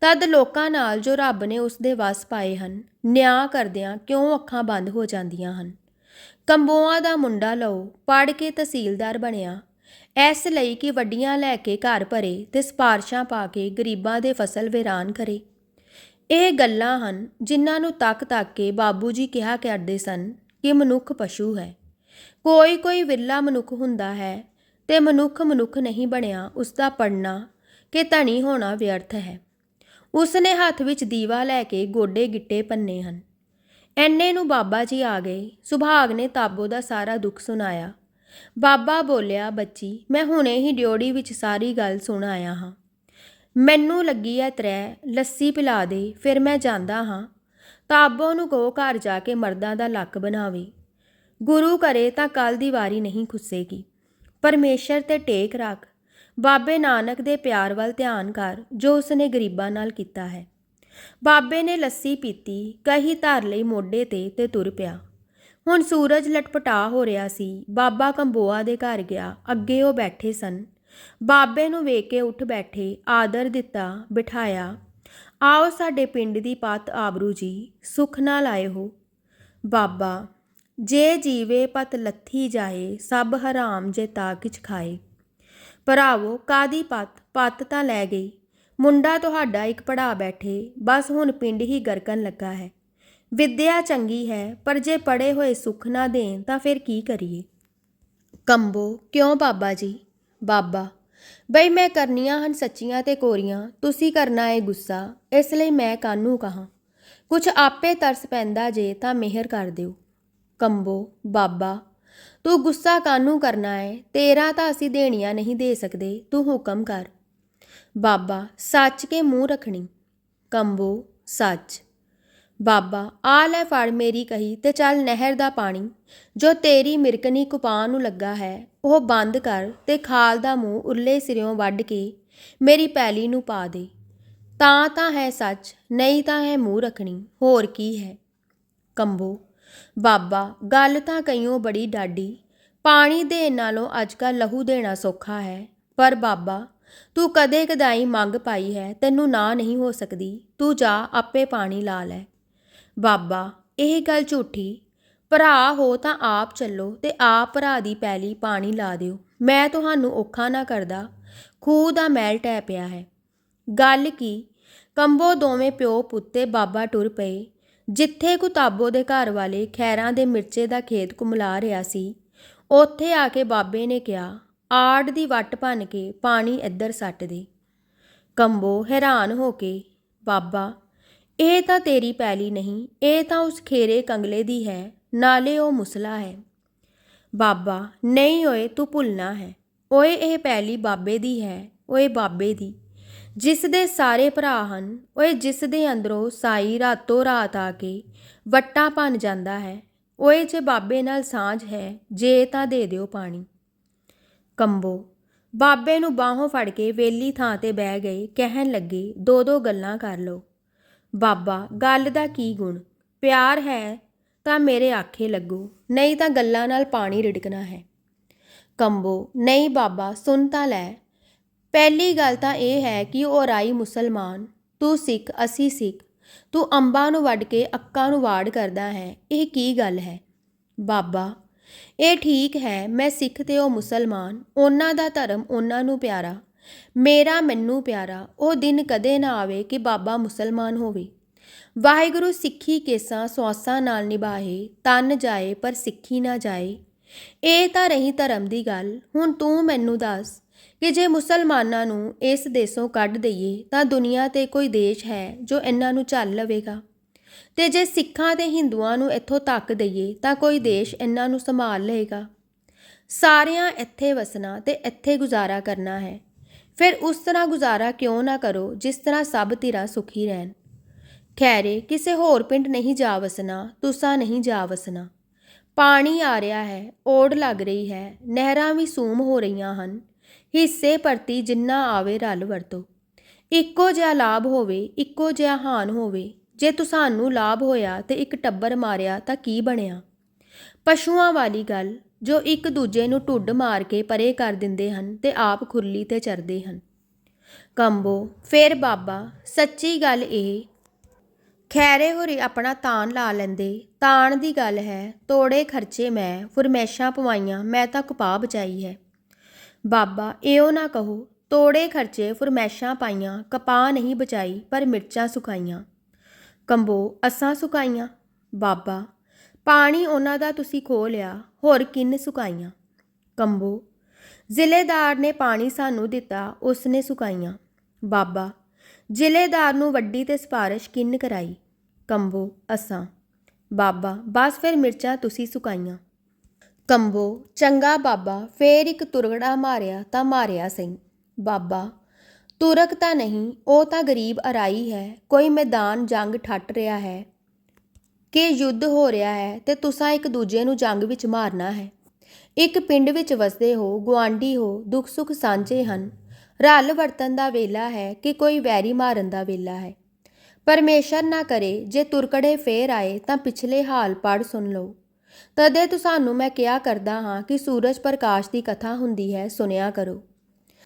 ਤਦ ਲੋਕਾਂ ਨਾਲ ਜੋ ਰੱਬ ਨੇ ਉਸ ਦੇ ਵਸ ਪਾਏ ਹਨ, ਨਿਆਂ ਕਰਦਿਆਂ ਕਿਉਂ ਅੱਖਾਂ ਬੰਦ ਹੋ ਜਾਂਦੀਆਂ ਹਨ? ਕੰਬੋਆਂ ਦਾ ਮੁੰਡਾ ਲਓ ਪੜ ਕੇ ਤਹਿਸੀਲਦਾਰ ਬਣਿਆ। ਇਸ ਲਈ ਕਿ ਵੱਡੀਆਂ ਲੈ ਕੇ ਘਰ ਭਰੇ ਤੇ ਸਪਾਰਸ਼ਾਂ ਪਾ ਕੇ ਗਰੀਬਾਂ ਦੇ ਫਸਲ ਵੇਰਾਨ ਕਰੇ। ਇਹ ਗੱਲਾਂ ਹਨ ਜਿਨ੍ਹਾਂ ਨੂੰ ਤੱਕ ਤੱਕ ਕੇ ਬਾਬੂ ਜੀ ਕਿਹਾ ਕਰਦੇ ਸਨ ਕਿ ਮਨੁੱਖ ਪਸ਼ੂ ਹੈ। ਕੋਈ ਕੋਈ ਵਿਰਲਾ ਮਨੁੱਖ ਹੁੰਦਾ ਹੈ ਤੇ ਮਨੁੱਖ ਮਨੁੱਖ ਨਹੀਂ ਬਣਿਆ ਉਸ ਦਾ ਪੜਨਾ ਕਿ ਧਣੀ ਹੋਣਾ ਵਿਅਰਥ ਹੈ। ਉਸ ਨੇ ਹੱਥ ਵਿੱਚ ਦੀਵਾ ਲੈ ਕੇ ਗੋਡੇ ਗਿੱਟੇ ਪੰਨੇ ਹਨ। ਐਨੇ ਨੂੰ ਬਾਬਾ ਜੀ ਆ ਗਏ, ਸੁਭਾਗ ਨੇ ਤਾਬੋ ਦਾ ਸਾਰਾ ਦੁੱਖ ਸੁਣਾਇਆ। ਬਾਬਾ ਬੋਲਿਆ, ਬੱਚੀ, ਮੈਂ ਹੁਣੇ ਹੀ ਡਿਓੜੀ ਵਿੱਚ ਸਾਰੀ ਗੱਲ ਸੁਣ ਆਇਆ ਹਾਂ। ਮੈਨੂੰ ਲੱਗੀ ਐ ਤਰੈ, ਲੱਸੀ ਪਿਲਾ ਦੇ, ਫਿਰ ਮੈਂ ਜਾਂਦਾ ਹਾਂ। ਤਾਬੋ ਨੂੰ ਕਹੋ ਘਰ ਜਾ ਕੇ ਮਰਦਾਂ ਦਾ ਲੱਕ ਬਣਾਵੇ। ਗੁਰੂ ਕਰੇ ਤਾਂ ਕੱਲ ਦੀ ਵਾਰੀ ਨਹੀਂ ਖੁੱਸੇਗੀ। ਪਰਮੇਸ਼ਰ ਤੇ ਟੇਕ ਰੱਖ। ਬਾਬੇ ਨਾਨਕ ਦੇ ਪਿਆਰ ਵੱਲ ਧਿਆਨ ਕਰ, ਜੋ ਉਸਨੇ ਗਰੀਬਾਂ ਨਾਲ ਕੀਤਾ ਹੈ। ਬਾਬੇ ਨੇ ਲੱਸੀ ਪੀਤੀ, ਕਹੀ ਧਰ ਲਈ ਮੋਢੇ ਤੇ ਤੇ ਤੁਰ ਪਿਆ। ਹੁਣ ਸੂਰਜ ਲਟਪਟਾ ਹੋ ਰਿਹਾ ਸੀ, ਬਾਬਾ ਕੰਬੋਆ ਦੇ ਘਰ ਗਿਆ, ਅੱਗੇ ਉਹ ਬੈਠੇ ਸਨ। ਬਾਬੇ ਨੂੰ ਵੇਖ ਕੇ ਉੱਠ ਬੈਠੇ ਆਦਰ ਦਿੱਤਾ, ਬਿਠਾਇਆ, ਆਓ ਸਾਡੇ ਪਿੰਡ ਦੀ ਪਤ ਆਬਰੂ ਜੀ, ਸੁਖ ਨਾਲ ਆਏ ਹੋ ਬਾਬਾ, ਜੇ ਜੀਵੇ ਪਤ ਲੱਥੀ ਜਾਏ, ਸਭ ਹਰਾਮ ਜੇ ਤਾ ਕਿਛ ਖਾਏ। ਭਰਾਵੋ ਕਾਦੀ ਪਤ? ਪਤ ਤਾਂ ਲੈ ਗਈ। ਮੁੰਡਾ ਤੁਹਾਡਾ ਇੱਕ ਪੜਾ ਬੈਠੇ, ਬਸ ਹੁਣ ਪਿੰਡ ਹੀ ਗਰਕਣ ਲੱਗਾ ਹੈ। ਵਿੱਦਿਆ ਚੰਗੀ ਹੈ, ਪਰ ਜੇ ਪੜੇ ਹੋਏ ਸੁੱਖ ਨਾ ਦੇਣ, ਤਾਂ ਫਿਰ ਕੀ ਕਰੀਏ? ਕੰਬੋ, ਕਿਉਂ ਬਾਬਾ ਜੀ? ਬਾਬਾ, ਬਈ ਮੈਂ ਕਰਨੀਆਂ ਹਨ ਸੱਚੀਆਂ ਤੇ ਕੋਰੀਆਂ, ਤੁਸੀਂ ਕਰਨਾ ਏ ਗੁੱਸਾ, ਇਸ ਲਈ ਮੈਂ ਕਾਨੂੰ ਕਹਾ? ਕੁਛ ਆਪੇ ਤਰਸ ਪੈਂਦਾ ਜੇ ਤਾਂ ਮਿਹਰ ਕਰ ਦਿਓ। ਕੰਬੋ, ਬਾਬਾ, ਤੂੰ ਗੁੱਸਾ ਕਾਨੂੰ ਕਰਨਾ ਹੈ ਤੇਰਾ ਤਾਂ ਅਸੀਂ ਦੇਣੀਆਂ ਨਹੀਂ ਦੇ ਸਕਦੇ, ਤੂੰ ਹੁਕਮ ਕਰ। ਬਾਬਾ, ਸੱਚ ਕੇ ਮੂੰਹ ਰੱਖਣੀ। ਕੰਬੋ, ਸੱਚ। ਬਾਬਾ, ਆ ਲੈ ਫੜ ਮੇਰੀ ਕਹੀ ਤੇ ਚੱਲ ਨਹਿਰ ਦਾ ਪਾਣੀ, ਜੋ ਤੇਰੀ ਮਿਰਕਨੀ ਕੁਪਾਂ ਨੂੰ ਲੱਗਾ ਹੈ ਉਹ ਬੰਦ ਕਰ ਤੇ ਖਾਲ ਦਾ ਮੂੰਹ ਉਰਲੇ ਸਿਰਿਓਂ ਵੱਢ ਕੇ ਮੇਰੀ ਪੈਲੀ ਨੂੰ ਪਾ ਦੇ। ਤਾਂ ਤਾਂ ਹੈ ਸੱਚ, ਨਹੀਂ ਤਾਂ ਹੈ ਮੂੰਹ ਰੱਖਣੀ, ਹੋਰ ਕੀ ਹੈ? ਕੰਬੋ, ਬਾਬਾ, ਗੱਲ ਤਾਂ ਕਈਓ ਬੜੀ ਡਾਡੀ ਪਾਣੀ ਦੇਣ ਨਾਲੋਂ ਅੱਜਕੱਲ ਲਹੂ ਦੇਣਾ ਸੌਖਾ ਹੈ। ਪਰ ਬਾਬਾ, ਤੂੰ ਕਦੇ ਕਦਾਈ ਮੰਗ ਪਾਈ ਹੈ, ਤੈਨੂੰ ਨਾ ਨਹੀਂ ਹੋ ਸਕਦੀ, ਤੂੰ ਜਾ, ਆਪੇ ਪਾਣੀ ਲਾ ਲੈ। ਬਾਬਾ, ਇਹ ਗੱਲ ਝੂਠੀ ਭਰਾ ਹੋ ਤਾਂ ਆਪ ਚੱਲੋ ਤੇ ਆਪ ਭਰਾ ਦੀ ਪੈਲੀ ਪਾਣੀ ਲਾ ਦਿਓ। ਮੈਂ ਤੁਹਾਨੂੰ ਔਖਾ ਨਾ ਕਰਦਾ। ਖੂਹ ਦਾ ਮੈਲ ਟੈ ਪਿਆ ਹੈ। ਗੱਲ ਕੀ? ਕੰਬੋ ਦੋਵੇਂ ਪਿਓ ਪੁੱਤੇ ਬਾਬਾ ਟੁਰ ਪਏ। ਜਿੱਥੇ ਕੁਤਾਬੋ ਦੇ ਘਰ ਵਾਲੇ ਖੈਰਾਂ ਦੇ ਮਿਰਚੇ ਦਾ ਖੇਤ ਕੁਮਲਾ ਰਿਹਾ ਸੀ, ਉੱਥੇ ਆ ਕੇ ਬਾਬੇ ਨੇ ਕਿਹਾ, ਆੜ ਦੀ ਵੱਟ ਭੰਨ ਕੇ ਪਾਣੀ ਇੱਧਰ ਸੱਟ ਦੇ। ਕੰਬੋ ਹੈਰਾਨ ਹੋ ਕੇ, ਬਾਬਾ, ਇਹ ਤਾਂ ਤੇਰੀ ਪੈਲੀ ਨਹੀਂ, ਇਹ ਤਾਂ ਉਸ ਖੇਰੇ ਕੰਗਲੇ ਦੀ ਹੈ। ਨਾਲੇ ਉਹ ਮੁਸਲਾ ਹੈ। ਬਾਬਾ, ਨਹੀਂ ਓਏ, ਤੂੰ ਭੁੱਲਣਾ ਹੈ। ਓਏ, ਇਹ ਪੈਲੀ ਬਾਬੇ ਦੀ ਹੈ, ਓਏ ਬਾਬੇ ਦੀ। ਜਿਸ ਦੇ ਸਾਰੇ ਭਰਾ ਹਨ, ਓਏ ਜਿਸ ਦੇ ਅੰਦਰੋਂ ਸਾਈ ਰਾਤੋਂ ਰਾਤ ਆ ਕੇ ਵੱਟਾਂ ਭੰਨ ਜਾਂਦਾ ਹੈ, ਓਏ ਜੇ ਬਾਬੇ ਨਾਲ ਸਾਂਝ ਹੈ, ਜੇ ਤਾਂ ਦੇ ਦਿਓ ਪਾਣੀ। ਕੰਬੋ, ਬਾਬੇ ਨੂੰ ਬਾਹੋਂ ਫੜ ਕੇ ਵੇਲੀ ਥਾਂ ਤੇ ਬਹਿ ਗਏ, ਕਹਿਣ ਲੱਗੇ, ਦੋ ਦੋ ਗੱਲਾਂ ਕਰ ਲਓ। ਬਾਬਾ, ਗੱਲ ਦਾ ਕੀ ਗੁਣ? ਪਿਆਰ ਹੈ ਤਾਂ ਮੇਰੇ ਆਖੇ ਲੱਗੋ, ਨਹੀਂ ਤਾਂ ਗੱਲਾਂ ਨਾਲ ਪਾਣੀ ਰਿੜਕਣਾ ਹੈ। ਕੰਬੋ, ਨਹੀਂ ਬਾਬਾ, ਸੁਣ ਤਾਂ ਲੈ। ਪਹਿਲੀ ਗੱਲ ਤਾਂ ਇਹ ਹੈ ਕਿ ਉਹ ਰਾਈ ਮੁਸਲਮਾਨ, ਤੂੰ ਸਿੱਖ, ਅਸੀਂ ਸਿੱਖ। ਤੂੰ ਅੰਬਾਂ ਨੂੰ ਵੱਢ ਕੇ ਅੱਕਾਂ ਨੂੰ ਵਾੜ ਕਰਦਾ ਹੈ। ਇਹ ਕੀ ਗੱਲ ਹੈ? ਬਾਬਾ, ਇਹ ਠੀਕ ਹੈ, ਮੈਂ ਸਿੱਖ ਤੇ ਉਹ ਮੁਸਲਮਾਨ। ਉਹਨਾਂ ਦਾ ਧਰਮ ਉਹਨਾਂ ਨੂੰ ਪਿਆਰਾ। ਮੇਰਾ ਮੈਨੂੰ ਪਿਆਰਾ। ਉਹ ਦਿਨ ਕਦੇ ਨਾ ਆਵੇ ਕਿ ਬਾਬਾ ਮੁਸਲਮਾਨ ਹੋਵੇ। ਵਾਹਿਗੁਰੂ ਸਿੱਖੀ ਕੇਸਾਂ ਸਵਾਸਾਂ ਨਾਲ ਨਿਭਾਏ, ਤਨ ਜਾਏ ਪਰ ਸਿੱਖੀ ਨਾ ਜਾਏ। ਇਹ ਤਾਂ ਰਹੀ ਧਰਮ ਦੀ ਗੱਲ। ਹੁਣ ਤੂੰ ਮੈਨੂੰ ਦੱਸ ਕਿ ਜੇ ਮੁਸਲਮਾਨਾਂ ਨੂੰ ਇਸ ਦੇਸ਼ੋਂ ਕੱਢ ਦਈਏ, ਤਾਂ ਦੁਨੀਆ ਤੇ ਕੋਈ ਦੇਸ਼ ਹੈ ਜੋ ਇਹਨਾਂ ਨੂੰ ਝੱਲ ਲਵੇਗਾ? ਤੇ ਜੇ ਸਿੱਖਾਂ ਤੇ ਹਿੰਦੂਆਂ ਨੂੰ ਇੱਥੋਂ ਤੱਕ ਦਈਏ, ਤਾਂ ਕੋਈ ਦੇਸ਼ ਇਹਨਾਂ ਨੂੰ ਸੰਭਾਲ ਲਏਗਾ? ਸਾਰਿਆਂ ਇੱਥੇ ਵਸਣਾ ਤੇ ਇੱਥੇ ਗੁਜ਼ਾਰਾ ਕਰਨਾ ਹੈ। ਫਿਰ ਉਸ ਤਰ੍ਹਾਂ ਗੁਜ਼ਾਰਾ ਕਿਉਂ ਨਾ ਕਰੋ, ਜਿਸ ਤਰ੍ਹਾਂ ਸਭ ਧਿਰਾਂ ਸੁਖੀ ਰਹਿਣ? ਖੈਰੇ, ਕਿਸੇ ਹੋਰ ਪਿੰਡ ਨਹੀਂ ਜਾ ਵਸਣਾ, ਤੁਸਾਂ ਨਹੀਂ ਜਾ ਵਸਣਾ। ਪਾਣੀ ਆ ਰਿਹਾ ਹੈ, ਓੜ ਲੱਗ ਰਹੀ ਹੈ, ਨਹਿਰਾਂ ਵੀ ਸੂਮ ਹੋ ਰਹੀਆਂ ਹਨ। ਹਿੱਸੇ ਪ੍ਰਤੀ ਜਿੰਨਾ ਆਵੇ ਰਲ ਵਰਤੋ। ਇੱਕੋ ਜਿਹਾ ਲਾਭ ਹੋਵੇ, ਇੱਕੋ ਜਿਹਾ ਹਾਨ ਹੋਵੇ। ਜੇ ਤੁਸਾਨੂੰ ਲਾਭ ਹੋਇਆ ਤੇ ਇੱਕ ਟੱਬਰ ਮਾਰਿਆ ਤਾਂ ਕੀ ਬਣਿਆ? ਪਸ਼ੂਆਂ ਵਾਲੀ ਗੱਲ, ਜੋ ਇੱਕ ਦੂਜੇ ਨੂੰ ਢੁੱਡ ਮਾਰ ਕੇ ਪਰੇ ਕਰ ਦਿੰਦੇ ਹਨ ਤੇ ਆਪ ਖੁਰਲੀ ਤੇ ਚਰਦੇ ਹਨ। ਕੰਬੋ, ਫੇਰ ਬਾਬਾ, ਸੱਚੀ ਗੱਲ ਇਹ ਖੈਰੇ ਹੋਰੀ ਆਪਣਾ ਤਾਣ ਲਾ ਲੈਂਦੇ, ਤਾਣ ਦੀ ਗੱਲ ਹੈ, ਤੋੜੇ ਖਰਚੇ ਮੈਂ, ਫਰਮੈਸ਼ਾਂ ਪਵਾਈਆਂ, ਮੈਂ ਤਾਂ ਕਪਾਹ ਬਚਾਈ ਹੈ। ਬਾਬਾ ਇਹੋ ਨਾ ਕਹੋ, ਤੋੜੇ ਖਰਚੇ, ਫਰਮੈਸ਼ਾਂ ਪਾਈਆਂ, ਕਪਾਹ ਨਹੀਂ ਬਚਾਈ, ਪਰ ਮਿਰਚਾਂ ਸੁਕਾਈਆਂ। ਕੰਬੋ, ਅਸਾਂ ਸੁਕਾਈਆਂ। ਬਾਬਾ, ਪਾਣੀ ਉਹਨਾਂ ਦਾ ਤੁਸੀਂ ਖੋ ਲਿਆ, ਹੋਰ ਕਿੰਨ ਸੁਕਾਈਆਂ? ਕੰਬੋ, ਜ਼ਿਲ੍ਹੇਦਾਰ ਨੇ ਪਾਣੀ ਸਾਨੂੰ ਦਿੱਤਾ, ਉਸਨੇ ਸੁਕਾਈਆਂ। ਬਾਬਾ, ਜ਼ਿਲ੍ਹੇਦਾਰ ਨੂੰ ਵੱਡੀ ਤੇ ਸਿਫਾਰਿਸ਼ ਕਿੰਨ ਕਰਾਈ? ਕੰਬੋ, ਅਸਾਂ। ਬਾਬਾ, ਬਸ ਫਿਰ ਮਿਰਚਾਂ ਤੁਸੀਂ ਸੁਕਾਈਆਂ। ਕੰਬੋ, ਚੰਗਾ ਬਾਬਾ, ਫੇਰ ਇੱਕ ਤੁਰਗੜਾ ਮਾਰਿਆ ਤਾਂ ਮਾਰਿਆ ਸਹੀ। ਬਾਬਾ, ਤੁਰਕ ਤਾਂ ਨਹੀਂ, ਉਹ ਤਾਂ ਗਰੀਬ ਅਰਾਈ ਹੈ, ਕੋਈ ਮੈਦਾਨ ਜੰਗ ਠੱਟ ਰਿਹਾ ਹੈ। ਕਿ ਯੁੱਧ ਹੋ ਰਿਹਾ ਹੈ, ਤੇ ਤੁਸਾਂ ਇੱਕ ਦੂਜੇ ਨੂੰ ਜੰਗ ਵਿੱਚ ਮਾਰਨਾ ਹੈ। ਇੱਕ ਪਿੰਡ ਵਿੱਚ ਵਸਦੇ ਹੋ, ਗੁਆਂਢੀ ਹੋ ਦੁੱਖ ਸੁੱਖ ਸਾਂਝੇ ਹਨ। ਰਲ ਵਰਤਨ ਦਾ ਵੇਲਾ ਹੈ ਕਿ ਕੋਈ ਵੈਰੀ ਮਾਰਨ ਦਾ ਵੇਲਾ ਹੈ। ਪਰਮੇਸ਼ਰ ਨਾ ਕਰੇ, ਜੇ ਤੁਰਕੜੇ ਫੇਰ ਆਏ, ਤਾਂ ਪਿਛਲੇ ਹਾਲ ਪੜ ਸੁਣ ਲਓ। ਤਦੇ ਤੁਹਾਨੂੰ ਮੈਂ ਕਿਹਾ ਕਰਦਾ ਹਾਂ ਕਿ ਸੂਰਜ ਪ੍ਰਕਾਸ਼ ਦੀ ਕਥਾ ਹੁੰਦੀ ਹੈ ਸੁਨਿਆ ਕਰੋ।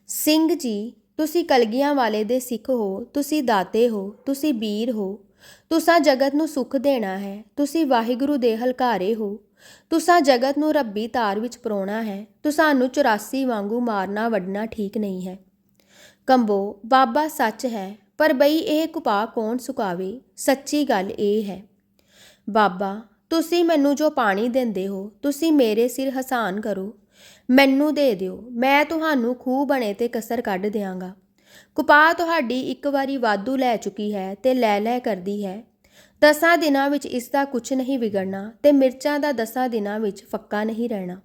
ਸਿੰਘ ਜੀ, ਤੁਸੀਂ ਕਲਗੀਆਂ ਵਾਲੇ ਦੇ ਸਿੱਖ ਹੋ, ਤੁਸੀਂ ਦਾਤੇ ਹੋ, ਤੁਸੀਂ ਵੀਰ ਹੋ। ਤੁਸਾਂ ਜਗਤ ਨੂੰ ਸੁੱਖ ਦੇਣਾ ਹੈ, ਤੁਸੀਂ ਵਾਹਿਗੁਰੂ ਦੇ ਹਲਕਾਰੇ ਹੋ। ਤੁਸਾਂ ਜਗਤ ਨੂੰ ਰੱਬੀ ਤਾਰ ਵਿੱਚ ਪਰੋਣਾ ਹੈ ਤੁਹਾਨੂੰ 84 ਵਾਂਗੂ ਮਾਰਨਾ ਵੱਢਣਾ ਠੀਕ ਨਹੀਂ ਹੈ। ਕੰਬੋ, ਬਾਬਾ ਸੱਚ ਹੈ। ਪਰ ਬਈ ਇਹ ਕੁਪਾ ਕੌਣ ਸੁਕਾਵੇ? ਸੱਚੀ ਗੱਲ ਇਹ ਹੈ। ਬਾਬਾ, ਤੁਸੀਂ ਮੈਨੂੰ ਜੋ ਪਾਣੀ ਦਿੰਦੇ ਹੋ, ਤੁਸੀਂ ਮੇਰੇ ਸਿਰ ਹਸਾਨ ਕਰੋ। ਮੈਨੂੰ ਦੇ ਦਿਓ, ਮੈਂ ਤੁਹਾਨੂੰ ਖੂਹ ਬਣੇ ਤੇ ਕਸਰ ਕੱਢ ਦਿਆਂਗਾ। ਕੁਪਾ ਤੁਹਾਡੀ ਇੱਕ ਵਾਰੀ ਵਾਧੂ ਲੈ ਚੁੱਕੀ ਹੈ ਤੇ ਲੈ ਲੈ ਕਰਦੀ ਹੈ। ਦਸਾਂ ਦਿਨਾਂ ਵਿੱਚ ਇਸ ਦਾ ਕੁਝ ਨਹੀਂ ਵਿਗੜਨਾ ਤੇ ਮਿਰਚਾਂ ਦਾ ਦਸਾਂ ਦਿਨਾਂ ਵਿੱਚ ਫੱਕਾ ਨਹੀਂ ਰਹਿਣਾ।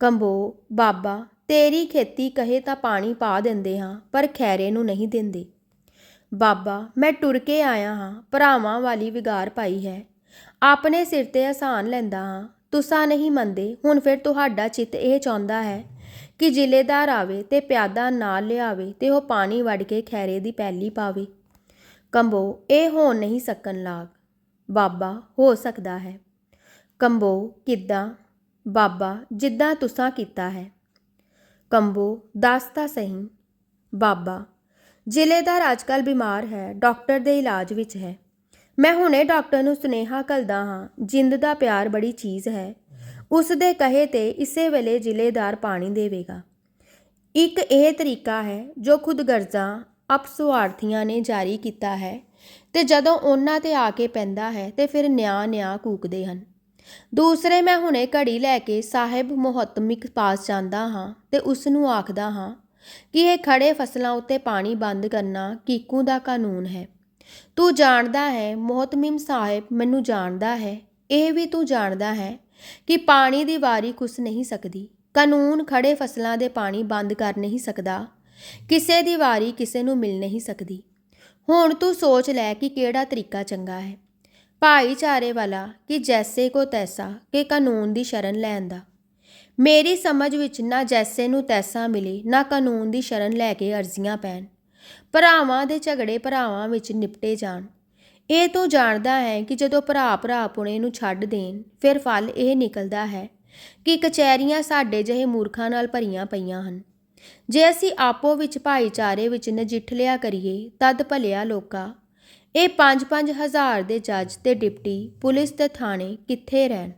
ਕੰਬੋ, ਬਾਬਾ, ਤੇਰੀ ਖੇਤੀ ਕਹੇ ਤਾਂ ਪਾਣੀ ਪਾ ਦਿੰਦੇ ਹਾਂ, ਪਰ ਖੈਰੇ ਨੂੰ ਨਹੀਂ ਦਿੰਦੇ। ਬਾਬਾ, ਮੈਂ ਟੁਰ ਕੇ ਆਇਆ ਹਾਂ, ਭਰਾਵਾਂ ਵਾਲੀ ਵਿਗਾਰ ਪਾਈ ਹੈ। ਆਪਣੇ ਸਿਰ ਤੇ ਆਸਾਨ ਲੈਂਦਾ ਹਾਂ। ਤੁਸਾਂ ਨਹੀਂ ਮੰਨਦੇ, ਹੁਣ ਫਿਰ ਤੁਹਾਡਾ ਚਿੱਤ ਇਹ ਚਾਹੁੰਦਾ ਹੈ ਕਿ ਜ਼ਿਲ੍ਹੇਦਾਰ ਆਵੇ ਤੇ ਪਿਆਦਾ ਨਾਲ ਲਿਆਵੇ ਤੇ ਉਹ ਪਾਣੀ ਵੱਢ ਕੇ ਖੈਰੇ ਦੀ ਪੈਲੀ ਪਾਵੇ। ਕੰਬੋ, ਇਹ ਹੋ ਨਹੀਂ ਸਕਣ ਲਾਗ। ਬਾਬਾ, ਹੋ ਸਕਦਾ ਹੈ। ਕੰਬੋ, ਕਿੱਦਾਂ? ਬਾਬਾ, ਜਿੱਦਾਂ ਤੁਸਾਂ ਕੀਤਾ ਹੈ। ਕੰਬੋ, ਦੱਸ ਤਾਂ ਸਹੀ। ਬਾਬਾ ਜ਼ਿਲ੍ਹੇਦਾਰ ਅੱਜਕੱਲ ਬਿਮਾਰ ਹੈ, ਡਾਕਟਰ ਦੇ ਇਲਾਜ ਵਿੱਚ ਹੈ। ਮੈਂ ਹੁਣੇ ਡਾਕਟਰ ਨੂੰ ਸੁਨੇਹਾ ਘੱਲਦਾ ਹਾਂ, ਜਿੰਦ ਦਾ ਪਿਆਰ ਬੜੀ ਚੀਜ਼ ਹੈ। ਉਸ ਦੇ ਕਹੇ ਤੇ ਇਸੇ ਵੇਲੇ ਜ਼ਿਲ੍ਹੇਦਾਰ ਪਾਣੀ ਦੇਵੇਗਾ। ਇੱਕ ਇਹ ਤਰੀਕਾ ਹੈ, ਜੋ ਖੁਦ ਗਰਜ਼ਾਂ ਅਪਸਵਾਰਥੀਆਂ ਨੇ ਜਾਰੀ ਕੀਤਾ ਹੈ ਤੇ ਜਦੋਂ ਉਹਨਾਂ ਤੇ ਆ ਕੇ ਪੈਂਦਾ ਹੈ ਤੇ ਫਿਰ ਨਿਆ ਨਿਆ ਕੂਕਦੇ ਹਨ। ਦੂਸਰੇ ਮੈਂ ਹੁਣੇ ਘੜੀ ਲੈ ਕੇ ਸਾਹਿਬ ਮੁਹੱਤਮਿਕ ਪਾਸ ਜਾਂਦਾ ਹਾਂ ਤੇ ਉਸ ਨੂੰ ਆਖਦਾ ਹਾਂ ਕਿ ਇਹ ਖੜੇ ਫਸਲਾਂ ਉੱਤੇ ਪਾਣੀ ਬੰਦ ਕਰਨਾ ਕੀਕੂ ਦਾ ਕਾਨੂੰਨ ਹੈ। ਤੂੰ ਜਾਣਦਾ ਹੈ, ਮੁਹਤਮਿਮ ਸਾਹਿਬ ਮੈਨੂੰ ਜਾਣਦਾ ਹੈ। ਇਹ ਵੀ ਤੂੰ ਜਾਣਦਾ ਹੈ ਕਿ ਪਾਣੀ ਦੀ ਵਾਰੀ ਕੁਸ ਨਹੀਂ ਸਕਦੀ। ਕਾਨੂੰਨ ਖੜੇ ਫਸਲਾਂ ਦੇ ਪਾਣੀ ਬੰਦ ਕਰ ਨਹੀਂ ਸਕਦਾ। ਕਿਸੇ ਦੀ ਵਾਰੀ ਕਿਸੇ ਨੂੰ ਮਿਲ ਨਹੀਂ ਸਕਦੀ। ਹੁਣ ਤੂੰ ਸੋਚ ਲੈ ਕਿ ਕਿਹੜਾ ਤਰੀਕਾ ਚੰਗਾ ਹੈ। ਭਾਈਚਾਰੇ ਵਾਲਾ ਕਿ ਜੈਸੇ ਕੋ ਤੈਸਾ, ਕਿ ਕਾਨੂੰਨ ਦੀ ਸ਼ਰਨ ਲੈਣ ਦਾ। ਮੇਰੀ ਸਮਝ ਵਿੱਚ ਨਾ ਜੈਸੇ ਨੂੰ ਤੈਸਾ ਮਿਲੇ, ਨਾ ਕਾਨੂੰਨ ਦੀ ਸ਼ਰਨ ਲੈ ਕੇ ਅਰਜ਼ੀਆਂ ਪੈਣ। ਭਰਾਵਾਂ ਦੇ ਝਗੜੇ ਭਰਾਵਾਂ ਵਿੱਚ ਨਿਪਟੇ ਜਾਣ। ਇਹ ਤੋਂ ਜਾਣਦਾ ਹੈ ਕਿ ਜਦੋਂ ਭਰਾ ਭਰਾ ਪੁਣੇ ਨੂੰ ਛੱਡ ਦੇਣ, ਫਿਰ ਫਲ ਇਹ ਨਿਕਲਦਾ ਹੈ ਕਿ ਕਚਹਿਰੀਆਂ ਸਾਡੇ ਜਿਹੇ ਮੂਰਖਾਂ ਨਾਲ ਭਰੀਆਂ ਪਈਆਂ ਹਨ। ਜੇ ਅਸੀਂ ਆਪੋ ਵਿੱਚ ਭਾਈਚਾਰੇ ਵਿੱਚ ਨਜਿੱਠ ਲਿਆ ਕਰੀਏ, ਤਦ ਭਲਿਆ ਲੋਕਾ। ਇਹ 5-5 ਹਜ਼ਾਰ ਦੇ ਜੱਜ ਤੇ ਡਿਪਟੀ, ਪੁਲਿਸ ਤੇ ਥਾਣੇ ਕਿੱਥੇ ਰਹਿਣ?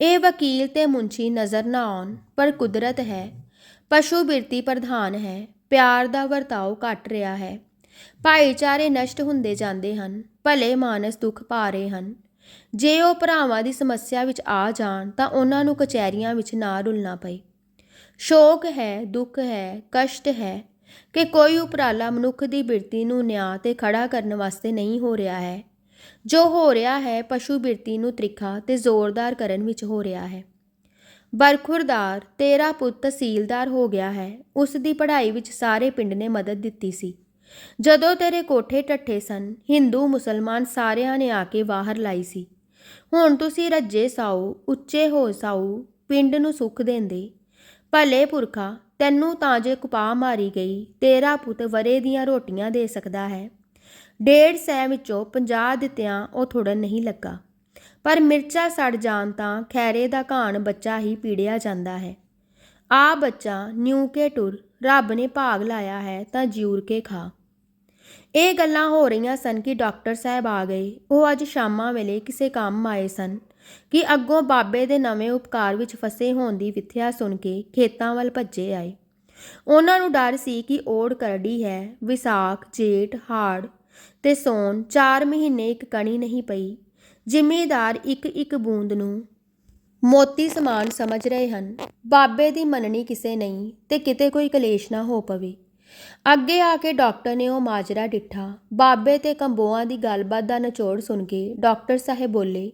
ਇਹ ਵਕੀਲ ਤੇ ਮੁੰਸ਼ੀ ਨਜ਼ਰ ਨਾ ਆਉਣ, ਪਰ ਕੁਦਰਤ ਹੈ। ਪਸ਼ੂ ਬਿਰਤੀ ਪ੍ਰਧਾਨ ਹੈ। ਪਿਆਰ ਦਾ ਵਰਤਾਓ ਘਟ ਰਿਹਾ ਹੈ। ਭਾਈਚਾਰੇ ਨਸ਼ਟ ਹੁੰਦੇ ਜਾਂਦੇ ਹਨ। ਭਲੇ ਮਾਨਸ ਦੁੱਖ ਪਾ ਰਹੇ ਹਨ। ਜੇ ਉਹ ਭਰਾਵਾਂ ਦੀ ਸਮੱਸਿਆ ਵਿੱਚ ਆ ਜਾਣ, ਤਾਂ ਉਹਨਾਂ ਨੂੰ ਕਚਹਿਰੀਆਂ ਵਿੱਚ ਨਾ ਰੁਲਣਾ ਪਏ। ਸ਼ੋਕ ਹੈ, ਦੁੱਖ ਹੈ, ਕਸ਼ਟ ਹੈ ਕਿ ਕੋਈ ਉਪਰਾਲਾ ਮਨੁੱਖ ਦੀ ਬਿਰਤੀ ਨੂੰ ਨਿਆਂ ਤੇ ਖੜਾ ਕਰਨ ਵਾਸਤੇ ਨਹੀਂ ਹੋ ਰਿਹਾ ਹੈ। ਜੋ ਹੋ ਰਿਹਾ ਹੈ, ਪਸ਼ੂ ਬਿਰਤੀ ਨੂੰ ਤ੍ਰਿਖਾ ਤੇ ਜ਼ੋਰਦਾਰ ਕਰਨ ਵਿੱਚ ਹੋ ਰਿਹਾ ਹੈ। ਬਰਖੁਰਦਾਰ ਤੇਰਾ ਪੁੱਤ ਤਹਿਸੀਲਦਾਰ ਹੋ ਗਿਆ ਹੈ। ਉਸ ਦੀ ਪੜ੍ਹਾਈ ਵਿੱਚ ਸਾਰੇ ਪਿੰਡ ਨੇ ਮਦਦ ਦਿੱਤੀ ਸੀ। ਜਦੋਂ ਤੇਰੇ ਕੋਠੇ ਟੱਠੇ ਸਨ, ਹਿੰਦੂ ਮੁਸਲਮਾਨ ਸਾਰਿਆਂ ਨੇ ਆ ਕੇ ਬਾਹਰ ਲਾਈ ਸੀ। ਹੁਣ ਤੁਸੀਂ ਰੱਜੇ ਸਾਊ, ਉੱਚੇ ਹੋ ਸਾਊ, ਪਿੰਡ ਨੂੰ ਸੁੱਖ ਦੇਂਦੇ। ਭਲੇ ਪੁਰਖਾ, ਤੈਨੂੰ ਤਾਂ ਜੇ ਕੁਪਾ ਮਾਰੀ ਗਈ, ਤੇਰਾ ਪੁੱਤ ਵਰੇ ਦੀਆਂ ਰੋਟੀਆਂ ਦੇ ਸਕਦਾ ਹੈ। ਡੇਢ ਸੈ ਵਿੱਚੋਂ 50 ਦਿੱਤਿਆਂ ਉਹ ਥੋੜਨ ਨਹੀਂ ਲੱਗਾ। ਪਰ ਮਿਰਚਾਂ ਸੜ ਜਾਣ ਤਾਂ ਖੈਰੇ ਦਾ ਘਾਣ ਬੱਚਾ ਹੀ ਪੀੜਿਆ ਜਾਂਦਾ ਹੈ। ਆ ਬੱਚਾ ਨਿਊ ਕੇ ਟੁਰ, ਰੱਬ ਨੇ ਭਾਗ ਲਾਇਆ ਹੈ ਤਾਂ ਜਿਉਰ ਕੇ ਖਾ। ਇਹ ਗੱਲਾਂ ਹੋ ਰਹੀਆਂ ਸਨ ਕਿ ਡਾਕਟਰ ਸਾਹਿਬ ਆ ਗਏ। ਉਹ ਅੱਜ ਸ਼ਾਮਾਂ ਵੇਲੇ ਕਿਸੇ ਕੰਮ ਆਏ ਸਨ ਕਿ ਅੱਗੋਂ ਬਾਬੇ ਦੇ ਨਵੇਂ ਉਪਕਾਰ ਵਿੱਚ ਫਸੇ ਹੋਣ ਦੀ ਵਿਥਿਆ ਸੁਣ ਕੇ ਖੇਤਾਂ ਵੱਲ ਭੱਜੇ ਆਏ। ਉਹਨਾਂ ਨੂੰ ਡਰ ਸੀ ਕਿ ਓੜ ਕਰੜੀ ਹੈ, ਵਿਸਾਖ, ਜੇਠ, ਹਾੜ ਤੇ ਸੌਣ ਚਾਰ ਮਹੀਨੇ ਇੱਕ ਕਣੀ ਨਹੀਂ ਪਈ। ਜ਼ਿਮੀਦਾਰ ਇੱਕ ਇੱਕ ਬੂੰਦ ਨੂੰ ਮੋਤੀ ਸਮਾਨ ਸਮਝ ਰਹੇ ਹਨ। ਬਾਬੇ ਦੀ ਮੰਨਣੀ ਕਿਸੇ ਨਹੀਂ ਤੇ ਕਿਤੇ ਕੋਈ ਕਲੇਸ਼ ਨਾ ਹੋ ਪਵੇ। ਅੱਗੇ ਆ ਕੇ ਡਾਕਟਰ ਨੇ ਉਹ ਮਾਜਰਾ ਡਿੱਠਾ। ਬਾਬੇ ਤੇ ਕੰਬੋਆਂ ਦੀ ਗੱਲਬਾਤ ਦਾ ਨਿਚੋੜ ਸੁਣ ਕੇ ਡਾਕਟਰ ਸਾਹਿਬ ਬੋਲੇ,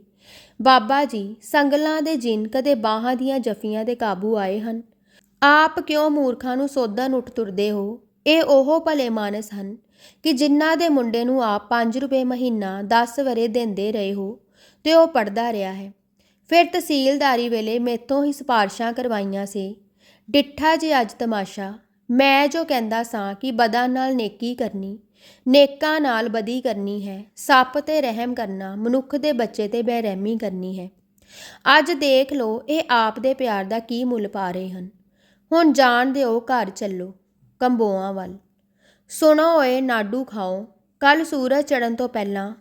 ਬਾਬਾ ਜੀ, ਸੰਗਲਾਂ ਦੇ ਜਿੰਨ ਕਦੇ ਬਾਹਾਂ ਦੀਆਂ ਜਫੀਆਂ ਦੇ ਕਾਬੂ ਆਏ ਹਨ? ਆਪ ਕਿਉਂ ਮੂਰਖਾਂ ਨੂੰ ਸੋਧਣ ਉੱਠ ਤੁਰਦੇ ਹੋ? ਇਹ ਉਹ ਭਲੇ ਮਾਨਸ ਹਨ ਕਿ ਜਿਨ੍ਹਾਂ ਦੇ ਮੁੰਡੇ ਨੂੰ ਆਪ 5 ਰੁਪਏ ਮਹੀਨਾ 10 ਵਰੇ ਦਿੰਦੇ ਰਹੇ ਹੋ ਤੇ ਉਹ ਪੜਦਾ ਰਿਹਾ ਹੈ। ਫਿਰ ਤਹਿਸੀਲਦਾਰੀ ਵੇਲੇ ਮੇਤੋਂ ਹੀ ਸਿਫਾਰਸ਼ਾਂ ਕਰਵਾਈਆਂ ਸੀ। ਡਿੱਠਾ ਜੇ ਅੱਜ ਤਮਾਸ਼ਾ, ਮੈਂ ਜੋ ਕਹਿੰਦਾ ਸਾਂ ਕਿ ਬਦਾਂ ਨਾਲ ਨੇਕੀ ਕਰਨੀ, ਨੇਕਾਂ ਨਾਲ ਬਦੀ ਕਰਨੀ ਹੈ, ਸੱਪ ਤੇ ਰਹਿਮ ਕਰਨਾ, ਮਨੁੱਖ ਦੇ ਬੱਚੇ ਤੇ ਬੇਰਹਿਮੀ ਕਰਨੀ ਹੈ। ਅੱਜ ਦੇਖ ਲਓ ਇਹ ਆਪ ਦੇ ਪਿਆਰ ਦਾ ਕੀ ਮੁੱਲ ਪਾ ਰਹੇ ਹਨ। ਹੁਣ ਜਾਣ ਦਿਓ ਘਰ ਚੱਲੋ। ਕੰਬੋਆਂ ਵੱਲ। ਸੁਣੋ ਓਏ, ਨਾਡੂ ਖਾਓ। ਕੱਲ ਸੂਰਜ ਚੜ੍ਹਨ ਤੋਂ ਪਹਿਲਾਂ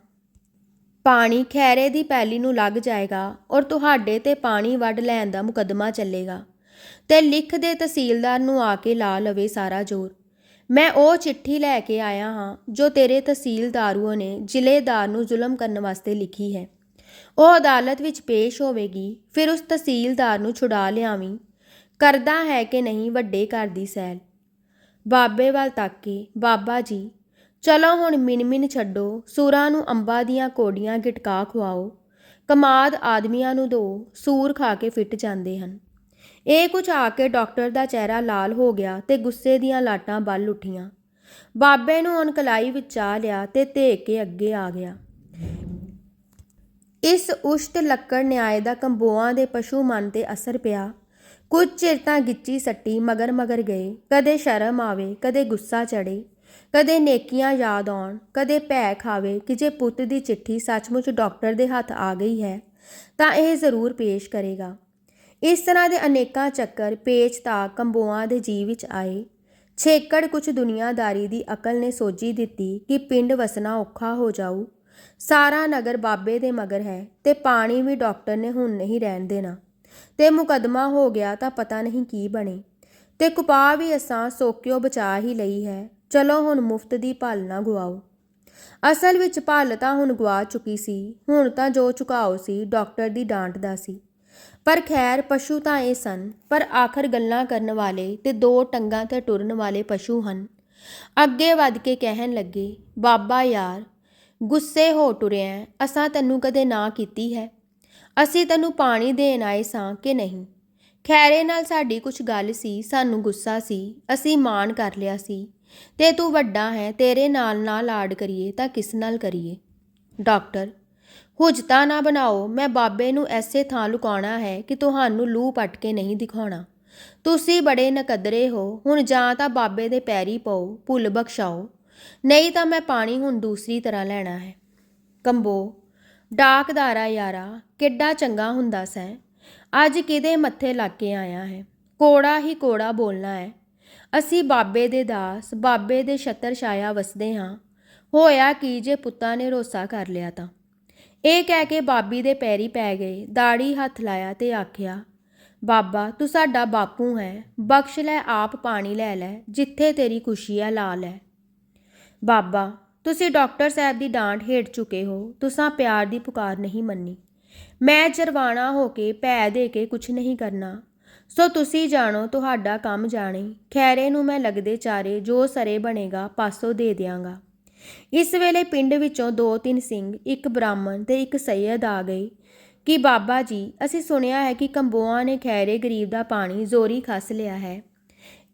ਪਾਣੀ ਖੈਰੇ ਦੀ ਪੈਲੀ ਨੂੰ ਲੱਗ ਜਾਏਗਾ ਔਰ ਤੁਹਾਡੇ ਤੇ ਪਾਣੀ ਵੱਢ ਲੈਣ ਦਾ ਮੁਕੱਦਮਾ ਚੱਲੇਗਾ ਤੇ ਲਿਖ ਦੇ ਤਹਿਸੀਲਦਾਰ ਨੂੰ ਆ ਕੇ ਲਾ ਲਵੇ ਸਾਰਾ ਜ਼ੋਰ। ਮੈਂ ਉਹ ਚਿੱਠੀ ਲੈ ਕੇ ਆਇਆ ਹਾਂ ਜੋ ਤੇਰੇ ਤਹਿਸੀਲਦਾਰੂਆਂ ਨੇ ਜ਼ਿਲ੍ਹੇਦਾਰ ਨੂੰ ਜ਼ੁਲਮ ਕਰਨ ਵਾਸਤੇ ਲਿਖੀ ਹੈ। ਉਹ ਅਦਾਲਤ ਵਿੱਚ ਪੇਸ਼ ਹੋਵੇਗੀ, ਫਿਰ ਉਸ ਤਹਿਸੀਲਦਾਰ ਨੂੰ ਛੁਡਾ ਲਿਆਵੀਂ। ਕਰਦਾ ਹੈ ਕਿ ਨਹੀਂ ਵੱਡੇ ਘਰ ਦੀ ਸੈਲ ਬਾਬੇ ਵੱਲ ਤਾਕੇ ਬਾਬਾ ਜੀ, ਚਲੋ ਹੁਣ ਮਿਨ-ਮਿਨ ਛੱਡੋ, ਸੂਰਾਂ ਨੂੰ ਅੰਬਾਂ ਦੀਆਂ ਕੋਡੀਆਂ ਗਿਟਕਾ ਖਵਾਓ ਕਮਾਦ ਆਦਮੀਆਂ ਨੂੰ ਦੋ, ਸੂਰ ਖਾ ਕੇ ਫਿੱਟ ਜਾਂਦੇ ਹਨ। ਇਹ ਕੁਝ ਆ ਕੇ ਡਾਕਟਰ ਦਾ ਚਿਹਰਾ ਲਾਲ ਹੋ ਗਿਆ ਤੇ ਗੁੱਸੇ ਦੀਆਂ ਲਾਟਾਂ ਬੱਲ ਉੱਠੀਆਂ। ਬਾਬੇ ਨੂੰ ਅਨਕਲਾਈ ਵਿੱਚ ਆ ਲਿਆ ਤੇ ਧੇਕ ਕੇ ਅੱਗੇ ਆ ਗਿਆ। ਇਸ ਉਸ਼ਟ ਲੱਕੜ ਨਿਆਏ ਦਾ ਕੰਬੋਆਂ ਦੇ ਪਸ਼ੂ ਮਨ ਤੇ ਅਸਰ ਪਿਆ। ਕੁਝ ਚਿਰ ਤਾਂ ਗਿੱਚੀ ਸੱਟੀ ਮਗਰ ਮਗਰ ਗਏ ਕਦੇ ਸ਼ਰਮ ਆਵੇ, ਕਦੇ ਗੁੱਸਾ ਚੜੇ ਕਦੇ ਨੇਕੀਆਂ ਯਾਦ ਆਉਣ, ਕਦੇ ਭੈ ਖਾਵੇ ਕਿ ਜੇ ਪੁੱਤ ਦੀ ਚਿੱਠੀ ਸੱਚਮੁੱਚ ਡਾਕਟਰ ਦੇ ਹੱਥ ਆ ਗਈ ਹੈ, ਤਾਂ ਇਹ ਜ਼ਰੂਰ ਪੇਸ਼ ਕਰੇਗਾ। ਇਸ ਤਰ੍ਹਾਂ ਦੇ ਅਨੇਕਾਂ ਚੱਕਰ ਪੇਚ ਤਾਂ ਕੰਬੋਆਂ ਦੇ ਜੀ ਵਿੱਚ ਆਏ। ਛੇਕੜ ਕੁਝ ਦੁਨੀਆਦਾਰੀ ਦੀ ਅਕਲ ਨੇ ਸੋਝੀ ਦਿੱਤੀ ਕਿ ਪਿੰਡ ਵਸਣਾ ਔਖਾ ਹੋ ਜਾਊ। ਸਾਰਾ ਨਗਰ ਬਾਬੇ ਦੇ ਮਗਰ ਹੈ ਤੇ ਪਾਣੀ ਵੀ ਡਾਕਟਰ ਨੇ ਹੁਣ ਨਹੀਂ ਰਹਿਣ ਦੇਣਾ। ਤੇ ਮੁਕੱਦਮਾ ਹੋ ਗਿਆ ਤਾਂ ਪਤਾ ਨਹੀਂ ਕੀ ਬਣੇ। ਤੇ ਕੁਪਾ ਵੀ ਅਸਾਂ ਸੋਕਿਓ ਬਚਾ ਹੀ ਲਈ ਹੈ। ਚਲੋ ਹੁਣ ਮੁਫਤ ਦੀ ਭਲ ਨਾ ਗਵਾਓ ਅਸਲ ਵਿੱਚ ਭਲ ਤਾਂ ਹੁਣ ਗਵਾ ਚੁੱਕੀ ਸੀ। ਹੁਣ ਤਾਂ ਜੋ ਝੁਕਾਓ ਸੀ, ਡਾਕਟਰ ਦੀ ਡਾਂਟ ਦਾ ਸੀ। ਪਰ ਖੈਰ ਪਸ਼ੂ ਤਾਂ ਇਹ ਸਨ। ਪਰ ਆਖਰ ਗੱਲਾਂ ਕਰਨ ਵਾਲੇ ਤੇ ਦੋ ਟੰਗਾਂ ਤੇ ਟੁਰਨ ਵਾਲੇ ਪਸ਼ੂ ਹਨ। ਅੱਗੇ ਵੱਧ ਕੇ ਕਹਿਣ ਲੱਗੇ, ਬਾਬਾ ਯਾਰ, ਗੁੱਸੇ ਹੋ ਟੁਰਿਆ ਅਸਾਂ ਤੈਨੂੰ ਕਦੇ ਨਾ ਕੀਤੀ ਹੈ। ਅਸੀਂ ਤੈਨੂੰ ਪਾਣੀ ਦੇਣ ਆਏ ਸਾਂ ਕਿ ਨਹੀਂ? ਖੈਰੇ ਨਾਲ ਸਾਡੀ ਕੁਝ ਗੱਲ ਸੀ, ਸਾਨੂੰ ਗੁੱਸਾ ਸੀ, ਅਸੀਂ ਮਾਣ ਕਰ ਲਿਆ ਸੀ। ਤੇ ਤੂੰ ਵੱਡਾ ਹੈ, ਤੇਰੇ ਨਾਲ ਨਾ ਲਾਡ ਕਰੀਏ ਤਾਂ ਕਿਸ ਨਾਲ ਕਰੀਏ? ਡਾਕਟਰ ਹੁਜਤਾ ਨਾ ਬਣਾਓ, ਮੈਂ ਬਾਬੇ ਨੂੰ ਐਸੇ ਥਾਂ ਲੁਕਾਉਣਾ ਹੈ ਕਿ ਤੁਹਾਨੂੰ ਲੂ ਪਟ ਕੇ ਨਹੀਂ ਦਿਖਾਉਣਾ। ਤੁਸੀਂ ਬੜੇ ਨਕਦਰੇ ਹੋ, ਹੁਣ ਜਾਂ ਤਾਂ ਬਾਬੇ ਦੇ ਪੈਰੀ ਪਾਓ, ਭੁੱਲ ਬਖਸ਼ਾਓ। ਨਹੀਂ ਤਾਂ ਮੈਂ ਪਾਣੀ ਹੁਣ ਦੂਸਰੀ ਤਰ੍ਹਾਂ ਲੈਣਾ ਹੈ। ਕੰਬੋ ਡਾਕਦਾਰਾ ਯਾਰਾ, ਕਿੱਡਾ ਚੰਗਾ ਹੁੰਦਾ ਸੈਂ। ਅੱਜ ਕਿਹਦੇ ਮੱਥੇ ਲੱਗ ਕੇ ਆਇਆ ਹੈ। ਕੋੜਾ ਹੀ ਕੋੜਾ ਬੋਲਣਾ ਹੈ ਅਸੀਂ ਬਾਬੇ ਦੇ ਦਾਸ, ਬਾਬੇ ਦੇ ਛਤਰ ਛਾਇਆ ਵਸਦੇ ਹਾਂ। ਹੋਇਆ ਕੀ ਜੇ ਪੁੱਤਾਂ ਨੇ ਰੋਸਾ ਕਰ ਲਿਆ ਤਾਂ। ਇਹ ਕਹਿ ਕੇ ਬਾਬੀ ਦੇ ਪੈਰੀ ਪੈ ਗਏ ਦਾੜੀ ਹੱਥ ਲਾਇਆ ਤੇ ਆਖਿਆ, ਬਾਬਾ, ਤੂੰ ਸਾਡਾ ਬਾਪੂ ਹੈ। ਬਖਸ਼ ਲੈ ਆਪ, ਪਾਣੀ ਲੈ ਲੈ, ਜਿੱਥੇ ਤੇਰੀ ਖੁਸ਼ੀ ਹੈ ਲਾ ਲੈ। ਬਾਬਾ ਤੁਸੀਂ ਡਾਕਟਰ ਸਾਹਿਬ ਦੀ ਡਾਂਟ ਹੇਠ ਚੁੱਕੇ ਹੋ, ਤੁਸਾਂ ਪਿਆਰ ਦੀ ਪੁਕਾਰ ਨਹੀਂ ਮੰਨੀ। ਮੈਂ ਜਰਵਾਣਾ ਹੋ ਕੇ ਭੈ ਦੇ ਕੇ ਕੁਝ ਨਹੀਂ ਕਰਨਾ। ਸੋ ਤੁਸੀਂ ਜਾਣੋ ਤੁਹਾਡਾ ਕੰਮ ਜਾਣੇ, ਖੈਰੇ ਨੂੰ ਮੈਂ ਲੱਗਦੇ ਚਾਰੇ ਜੋ ਸਰੇ ਬਣੇਗਾ ਪਾਸੋਂ ਦੇ ਦਿਆਂਗਾ। ਇਸ ਵੇਲੇ ਪਿੰਡ ਵਿੱਚੋਂ ਦੋ ਤਿੰਨ ਸਿੰਘ, ਇੱਕ ਬ੍ਰਾਹਮਣ ਤੇ ਇੱਕ ਸੈਯਦ ਆ ਗਏ ਕਿ ਬਾਬਾ ਜੀ, ਅਸੀਂ ਸੁਣਿਆ ਹੈ ਕਿ ਕੰਬੋਆਂ ਨੇ ਖੈਰੇ ਗਰੀਬ ਦਾ ਪਾਣੀ ਜ਼ੋਰੀ ਖੱਸ ਲਿਆ ਹੈ।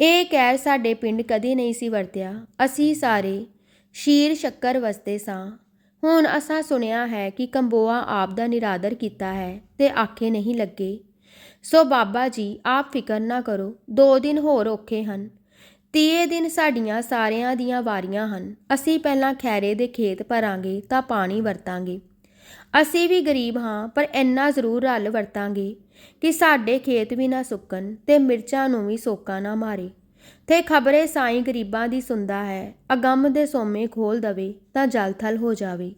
ਇਹ ਕਹਿਰ ਸਾਡੇ ਪਿੰਡ ਕਦੇ ਨਹੀਂ ਸੀ ਵਰਤਿਆ। ਅਸੀਂ ਸਾਰੇ ਸ਼ੀਰ ਸ਼ੱਕਰ ਵਸਦੇ ਸਾਂ। ਹੁਣ ਅਸਾਂ ਸੁਣਿਆ ਹੈ ਕਿ ਕੰਬੋਆ ਆਪ ਦਾ ਨਿਰਾਦਰ ਕੀਤਾ ਹੈ ਤੇ ਆਖੇ ਨਹੀਂ ਲੱਗੇ। ਸੋ ਬਾਬਾ ਜੀ, ਆਪ ਫਿਕਰ ਨਾ ਕਰੋ, ਦੋ ਦਿਨ ਹੋਰ ਔਖੇ ਹਨ। ਤੀਏ ਦਿਨ ਸਾਡੀਆਂ ਸਾਰਿਆਂ ਦੀਆਂ ਵਾਰੀਆਂ ਹਨ। ਅਸੀਂ ਪਹਿਲਾਂ ਖੈਰੇ ਦੇ ਖੇਤ ਭਰਾਂਗੇ ਤਾਂ ਪਾਣੀ ਵਰਤਾਂਗੇ। ਅਸੀਂ ਵੀ ਗਰੀਬ ਹਾਂ, ਪਰ ਇੰਨਾ ਜ਼ਰੂਰ ਰਲ ਵਰਤਾਂਗੇ ਕਿ ਸਾਡੇ ਖੇਤ ਵੀ ਨਾ ਸੁੱਕਣ ਤੇ ਮਿਰਚਾਂ ਨੂੰ ਵੀ ਸੋਕਾ ਨਾ ਮਾਰੇ। ਤੇ ਖਬਰੇ ਸਾਈਂ ਗਰੀਬਾਂ ਦੀ ਸੁਣਦਾ ਹੈ, ਅਗੰਮ ਦੇ ਸੋਮੇ ਖੋਲ ਦਵੇ ਤਾਂ ਜਲਥਲ ਹੋ ਜਾਵੇ।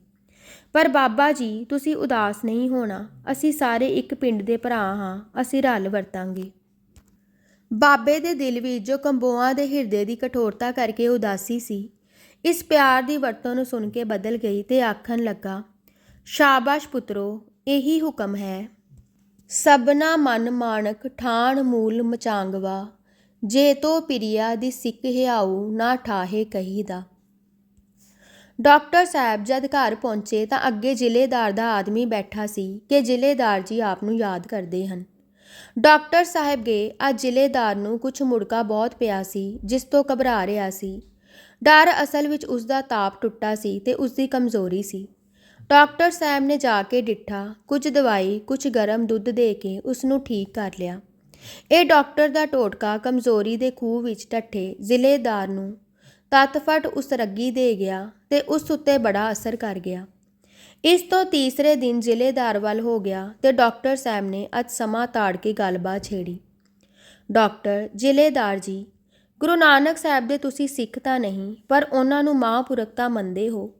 ਪਰ ਬਾਬਾ ਜੀ, ਤੁਸੀਂ ਉਦਾਸ ਨਹੀਂ ਹੋਣਾ, ਅਸੀਂ ਸਾਰੇ ਇੱਕ ਪਿੰਡ ਦੇ ਭਰਾ ਹਾਂ, ਅਸੀਂ ਰਲ ਵਰਤਾਂਗੇ। ਬਾਬੇ ਦੇ ਦਿਲ ਵਿੱਚ ਜੋ ਕੰਬੋਆਂ ਦੇ ਹਿਰਦੇ ਦੀ ਕਠੋਰਤਾ ਕਰਕੇ ਉਦਾਸੀ ਸੀ, ਇਸ ਪਿਆਰ ਦੀ ਵਰਤੋਂ ਨੂੰ ਸੁਣ ਕੇ ਬਦਲ ਗਈ ਤੇ ਆਖਣ ਲੱਗਾ, ਸ਼ਾਬਾਸ਼ ਪੁੱਤਰੋ, ਇਹੀ ਹੁਕਮ ਹੈ। ਸਬਨਾ ਮਨ ਮਾਣਕ ਠਾਣ ਮੂਲ ਮਚਾਂਗਵਾ ਜੇ ਤੋ ਪਿਰਿਆ ਦੀ ਸਿੱਖ ਹਿਆਉ ਨਾ ਠਾਹੇ ਕਹੀਦਾ ਡਾਕਟਰ ਸਾਹਿਬ ਜਦ ਘਰ ਪਹੁੰਚੇ ਤਾਂ ਅੱਗੇ ਜ਼ਿਲ੍ਹੇਦਾਰ ਦਾ ਆਦਮੀ ਬੈਠਾ ਸੀ ਕਿ ਜ਼ਿਲ੍ਹੇਦਾਰ ਜੀ ਆਪ ਨੂੰ ਯਾਦ ਕਰਦੇ ਹਨ। ਡਾਕਟਰ ਸਾਹਿਬ ਗਏ ਅੱਜ ਜ਼ਿਲ੍ਹੇਦਾਰ ਨੂੰ ਕੁਝ ਮੁੜਕਾ ਬਹੁਤ ਪਿਆ ਸੀ, ਜਿਸ ਤੋਂ ਘਬਰਾ ਰਿਹਾ ਸੀ। ਡਰ ਅਸਲ ਵਿੱਚ ਉਸ ਦਾ ਤਾਪ ਟੁੱਟਾ ਸੀ ਤੇ ਉਸ ਦੀ ਕਮਜ਼ੋਰੀ ਸੀ। ਡਾਕਟਰ ਸਾਹਿਬ ਨੇ ਜਾ ਕੇ ਡਿੱਠਾ, ਕੁਝ ਦਵਾਈ ਕੁਝ ਗਰਮ ਦੁੱਧ ਦੇ ਕੇ ਉਸ ਨੂੰ ਠੀਕ ਕਰ ਲਿਆ। ਇਹ ਡਾਕਟਰ ਦਾ ਟੋਟਕਾ ਕਮਜ਼ੋਰੀ ਦੇ ਖੂਹ ਵਿੱਚ ਟੱਠੇ ਜ਼ਿਲ੍ਹੇਦਾਰ ਨੂੰ ਤਤਫਟ ਉਸ ਰੱਗੀ ਦੇ ਗਿਆ ਤੇ ਉਸ ਉੱਤੇ ਬੜਾ ਅਸਰ ਕਰ ਗਿਆ। ਇਸ ਤੋਂ ਤੀਸਰੇ ਦਿਨ ਜ਼ਿਲ੍ਹੇਦਾਰ ਵੱਲ ਹੋ ਗਿਆ ਤੇ ਡਾਕਟਰ ਸਾਹਿਬ ਨੇ ਅੱਜ ਸਮਾਂ ਤਾੜ ਕੇ ਗੱਲਬਾਤ ਛੇੜੀ। ਡਾਕਟਰ, ਜ਼ਿਲ੍ਹੇਦਾਰ ਜੀ, ਗੁਰੂ ਨਾਨਕ ਸਾਹਿਬ ਦੇ ਤੁਸੀਂ ਸਿੱਖ ਤਾਂ ਨਹੀਂ, ਪਰ ਉਹਨਾਂ ਨੂੰ ਮਹਾਂਪੁਰਖ ਤਾਂ ਮੰਨਦੇ ਹੋ।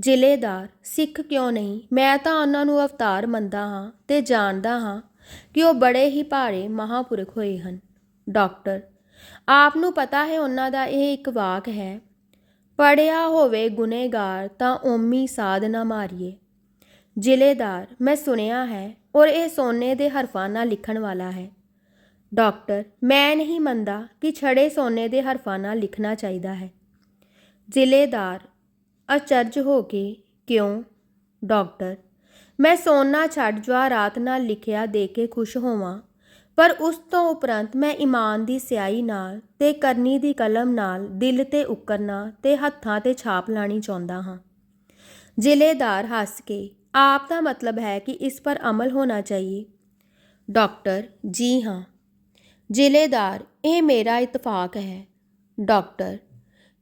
ਜ਼ਿਲ੍ਹੇਦਾਰ, ਸਿੱਖ ਕਿਉਂ ਨਹੀਂ? ਮੈਂ ਤਾਂ ਉਹਨਾਂ ਨੂੰ ਅਵਤਾਰ ਮੰਨਦਾ ਹਾਂ ਤੇ ਜਾਣਦਾ ਹਾਂ ਕਿ ਉਹ ਬੜੇ ਹੀ ਭਾਰੇ ਮਹਾਂਪੁਰਖ ਹੋਏ ਹਨ। ਡਾਕਟਰ, ਆਪ ਨੂੰ ਪਤਾ ਹੈ ਉਹਨਾਂ ਦਾ ਇਹ ਇੱਕ ਵਾਕ ਹੈ ਪੜਿਆ ਹੋਵੇ ਗੁਨੇਗਾਰ ਤਾਂ ਓਮੀ ਸਾਧ ਨਾ ਮਾਰੀਏ। ਜ਼ਿਲ੍ਹੇਦਾਰ, ਮੈਂ ਸੁਣਿਆ ਹੈ ਔਰ ਇਹ ਸੋਨੇ ਦੇ ਹਰਫਾਂ ਨਾਲ ਲਿਖਣ ਵਾਲਾ ਹੈ। ਡਾਕਟਰ, ਮੈਂ ਨਹੀਂ ਮੰਨਦਾ ਕਿ ਛੜੇ ਸੋਨੇ ਦੇ ਹਰਫਾਂ ਨਾਲ ਲਿਖਣਾ ਚਾਹੀਦਾ ਹੈ। ਜ਼ਿਲ੍ਹੇਦਾਰ, ਅਚਰਜ ਹੋ ਕੇ ਕਿਉਂ? ਡਾਕਟਰ ਮੈਂ ਸੋਨਾ ਛੱਡ ਜਵਾ ਰਾਤ ਨਾਲ ਲਿਖਿਆ ਦੇ ਕੇ ਖੁਸ਼ ਹੋਵਾਂ। ਪਰ ਉਸ ਤੋਂ ਉਪਰੰਤ ਮੈਂ ਇਮਾਨ ਦੀ ਸਿਆਹੀ ਨਾਲ ਤੇ ਕਰਨੀ ਦੀ ਕਲਮ ਨਾਲ ਦਿਲ ਤੇ ਉਕਰਨਾ ਤੇ ਹੱਥਾਂ ਤੇ ਛਾਪ ਲਾਣੀ ਚਾਹੁੰਦਾ ਹਾਂ। ਜ਼ਿਲ੍ਹੇਦਾਰ ਹੱਸ ਕੇ, ਆਪ ਦਾ ਮਤਲਬ ਹੈ ਕਿ ਇਸ ਪਰ ਅਮਲ ਹੋਣਾ ਚਾਹੀਏ? ਡਾਕਟਰ, ਜੀ ਹਾਂ। ਜ਼ਿਲ੍ਹੇਦਾਰ, ਇਹ ਮੇਰਾ ਇਤਫਾਕ ਹੈ। ਡਾਕਟਰ,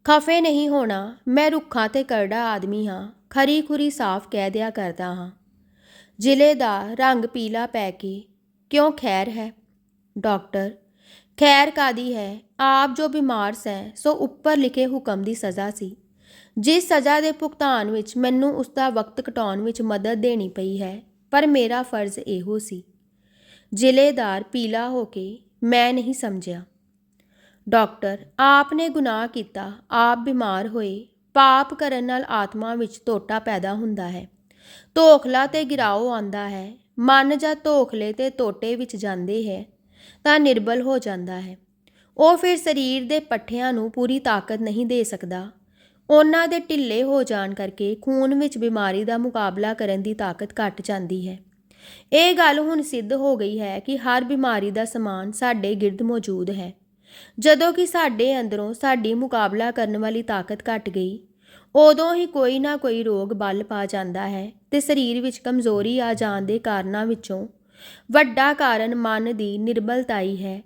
ਖਫੇ ਨਹੀਂ ਹੋਣਾ, ਮੈਂ ਰੁੱਖਾਂ ਤੇ ਕਰੜਾ ਆਦਮੀ ਹਾਂ। ਖਰੀ ਖੁਰੀ ਸਾਫ਼ ਕਹਿ ਦਿਆ ਕਰਦਾ ਹਾਂ। ਜ਼ਿਲ੍ਹੇਦਾਰ ਰੰਗ ਪੀਲਾ ਪੈ ਕੇ ਕਿਉਂ ਖੈਰ ਹੈ? ਡਾਕਟਰ, ਖੈਰ ਕਾਦੀ ਹੈ? ਆਪ ਜੋ ਬਿਮਾਰ ਸੈ, ਸੋ ਉੱਪਰ ਲਿਖੇ ਹੁਕਮ ਦੀ ਸਜ਼ਾ ਸੀ। ਜਿਸ ਸਜ਼ਾ ਦੇ ਭੁਗਤਾਨ ਵਿੱਚ ਮੈਨੂੰ ਉਸ ਦਾ ਵਕਤ ਕਟਾਉਣ ਵਿੱਚ ਮਦਦ ਦੇਣੀ ਪਈ ਹੈ, ਪਰ ਮੇਰਾ ਫਰਜ਼ ਇਹੋ ਸੀ। ਜ਼ਿਲ੍ਹੇਦਾਰ ਪੀਲਾ ਹੋ ਕੇ ਮੈਂ ਨਹੀਂ ਸਮਝਿਆ। ਡਾਕਟਰ ਆਪ ਨੇ ਗੁਨਾਹ ਕੀਤਾ, ਆਪ ਬਿਮਾਰ ਹੋਏ, ਪਾਪ ਕਰਨ ਨਾਲ ਆਤਮਾ ਵਿੱਚ ਟੋਟਾ ਪੈਦਾ ਹੁੰਦਾ ਹੈ। ਧੋਖਲਾ ਤੇ ਗਿਰਾਓ ਆਂਦਾ ਹੈ। ਮਨ ਜਾਂ ਧੋਖਲੇ ਤੇ ਟੋਟੇ ਵਿੱਚ ਜਾਂਦੇ ਹੈ, ਤਾਂ ਨਿਰਬਲ ਹੋ ਜਾਂਦਾ ਹੈ। ਉਹ ਫਿਰ ਸਰੀਰ ਦੇ ਪੱਠਿਆਂ ਨੂੰ ਪੂਰੀ ਤਾਕਤ ਨਹੀਂ ਦੇ ਸਕਦਾ। ਉਹਨਾਂ ਦੇ ਢਿੱਲੇ ਹੋ ਜਾਣ ਕਰਕੇ ਖੂਨ ਵਿੱਚ ਬਿਮਾਰੀ ਦਾ ਮੁਕਾਬਲਾ ਕਰਨ ਦੀ ਤਾਕਤ ਘਟ ਜਾਂਦੀ ਹੈ। ਇਹ ਗੱਲ ਹੁਣ ਸਿੱਧ ਹੋ ਗਈ ਹੈ ਕਿ ਹਰ ਬਿਮਾਰੀ ਦਾ ਸਮਾਨ ਸਾਡੇ ਗਿਰਦ ਮੌਜੂਦ ਹੈ। ਜਦੋਂ ਕਿ ਸਾਡੇ ਅੰਦਰੋਂ ਸਾਡੀ ਮੁਕਾਬਲਾ ਕਰਨ ਵਾਲੀ ਤਾਕਤ ਘਟ ਗਈ ਉਦੋਂ ਹੀ ਕੋਈ ਨਾ ਕੋਈ ਰੋਗ ਬਲ ਪਾ ਜਾਂਦਾ ਹੈ ਤੇ ਸਰੀਰ ਵਿੱਚ ਕਮਜ਼ੋਰੀ ਆ ਜਾਣ ਦੇ ਕਾਰਨਾਂ ਵਿੱਚੋਂ ਵੱਡਾ ਕਾਰਨ ਮਨ ਦੀ ਨਿਰਬਲਤਾਈ ਹੈ।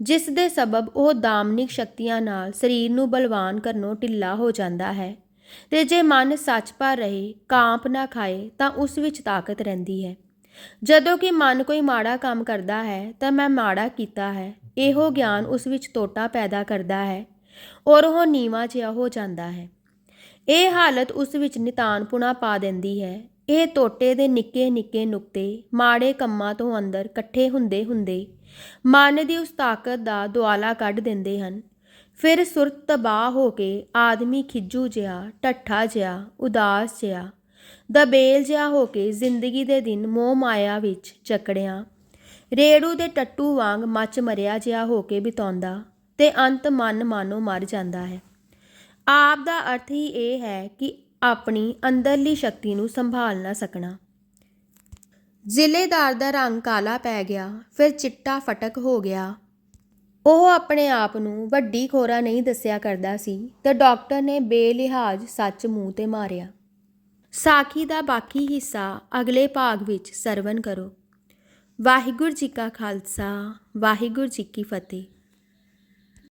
ਜਿਸ ਦੇ ਸਬਬ ਉਹ ਦਾਮਨਿਕ ਸ਼ਕਤੀਆਂ ਨਾਲ ਸਰੀਰ ਨੂੰ ਬਲਵਾਨ ਕਰਨੋਂ ਢਿੱਲਾ ਹੋ ਜਾਂਦਾ ਹੈ ਤੇ ਜੇ ਮਨ ਸੱਚ ਪਰ ਰਹੇ, ਕਾਂਪ ਨਾ ਖਾਏ ਤਾਂ ਉਸ ਵਿੱਚ ਤਾਕਤ ਰਹਿੰਦੀ ਹੈ। ਜਦੋਂ ਕਿ ਮਨ ਕੋਈ ਮਾੜਾ ਕੰਮ ਕਰਦਾ ਹੈ ਤਾਂ ਮੈਂ ਮਾੜਾ ਕੀਤਾ ਹੈ, ਇਹੋ ਗਿਆਨ ਉਸ ਵਿੱਚ ਤੋਟਾ ਪੈਦਾ ਕਰਦਾ ਹੈ ਔਰ ਉਹ ਨੀਵਾ ਜਿਹਾ ਹੋ ਜਾਂਦਾ ਹੈ। ਇਹ ਹਾਲਤ ਉਸ ਵਿੱਚ ਨਿਤਾਨਪੁਣਾ ਪਾ ਦਿੰਦੀ ਹੈ। ਇਹ ਟੋਟੇ ਦੇ ਨਿੱਕੇ ਨਿੱਕੇ ਨੁਕਤੇ ਮਾੜੇ ਕੰਮਾਂ ਤੋਂ ਅੰਦਰ ਇਕੱਠੇ ਹੁੰਦੇ ਹੁੰਦੇ ਮਨ ਦੀ ਉਸ ਤਾਕਤ ਦਾ ਦੁਆਲਾ ਕੱਢ ਦਿੰਦੇ ਹਨ। ਫਿਰ ਸੁਰਤ ਤਬਾਹ ਹੋ ਕੇ ਆਦਮੀ ਖਿੱਜੂ ਜਿਹਾ ਟੱਠਾ ਜਿਹਾ, ਉਦਾਸ ਜਿਹਾ, ਦਬੇਲ ਜਿਹਾ ਹੋ ਕੇ ਜ਼ਿੰਦਗੀ ਦੇ ਦਿਨ ਮੋਹ ਮਾਇਆ ਵਿੱਚ ਜਕੜਿਆਂ। ਰੇੜੂ ਦੇ ਟੱਟੂ ਵਾਂਗ ਮੱਚ ਮਰਿਆ ਜਿਹਾ ਹੋ ਕੇ ਬਿਤਾਉਂਦਾ ਤੇ ਅੰਤ ਮਨ ਮਾਨੋ ਮਰ ਜਾਂਦਾ ਹੈ। ਆਪ ਦਾ ਅਰਥ ਹੀ ਇਹ ਹੈ ਕਿ ਆਪਣੀ ਅੰਦਰਲੀ ਸ਼ਕਤੀ ਨੂੰ ਸੰਭਾਲ ਨਾ ਸਕਣਾ। ਜ਼ਿਲ੍ਹੇਦਾਰ ਦਾ ਰੰਗ ਕਾਲਾ ਪੈ ਗਿਆ, ਫਿਰ ਚਿੱਟਾ ਫਟਕ ਹੋ ਗਿਆ। ਉਹ ਆਪਣੇ ਆਪ ਨੂੰ ਵੱਡੀ ਖੋਰਾ ਨਹੀਂ ਦੱਸਿਆ ਕਰਦਾ ਸੀ ਤੇ ਡਾਕਟਰ ਨੇ ਬੇਲਿਹਾਜ਼ ਸੱਚ ਮੂੰਹ ਤੇ ਮਾਰਿਆ। ਸਾਖੀ ਦਾ ਬਾਕੀ ਹਿੱਸਾ ਅਗਲੇ ਭਾਗ ਵਿੱਚ ਸਰਵਨ ਕਰੋ। ਵਾਹਿਗੁਰੂ ਜੀ ਕਾ ਖਾਲਸਾ, ਵਾਹਿਗੁਰੂ ਜੀ ਕੀ ਫਤਿਹ।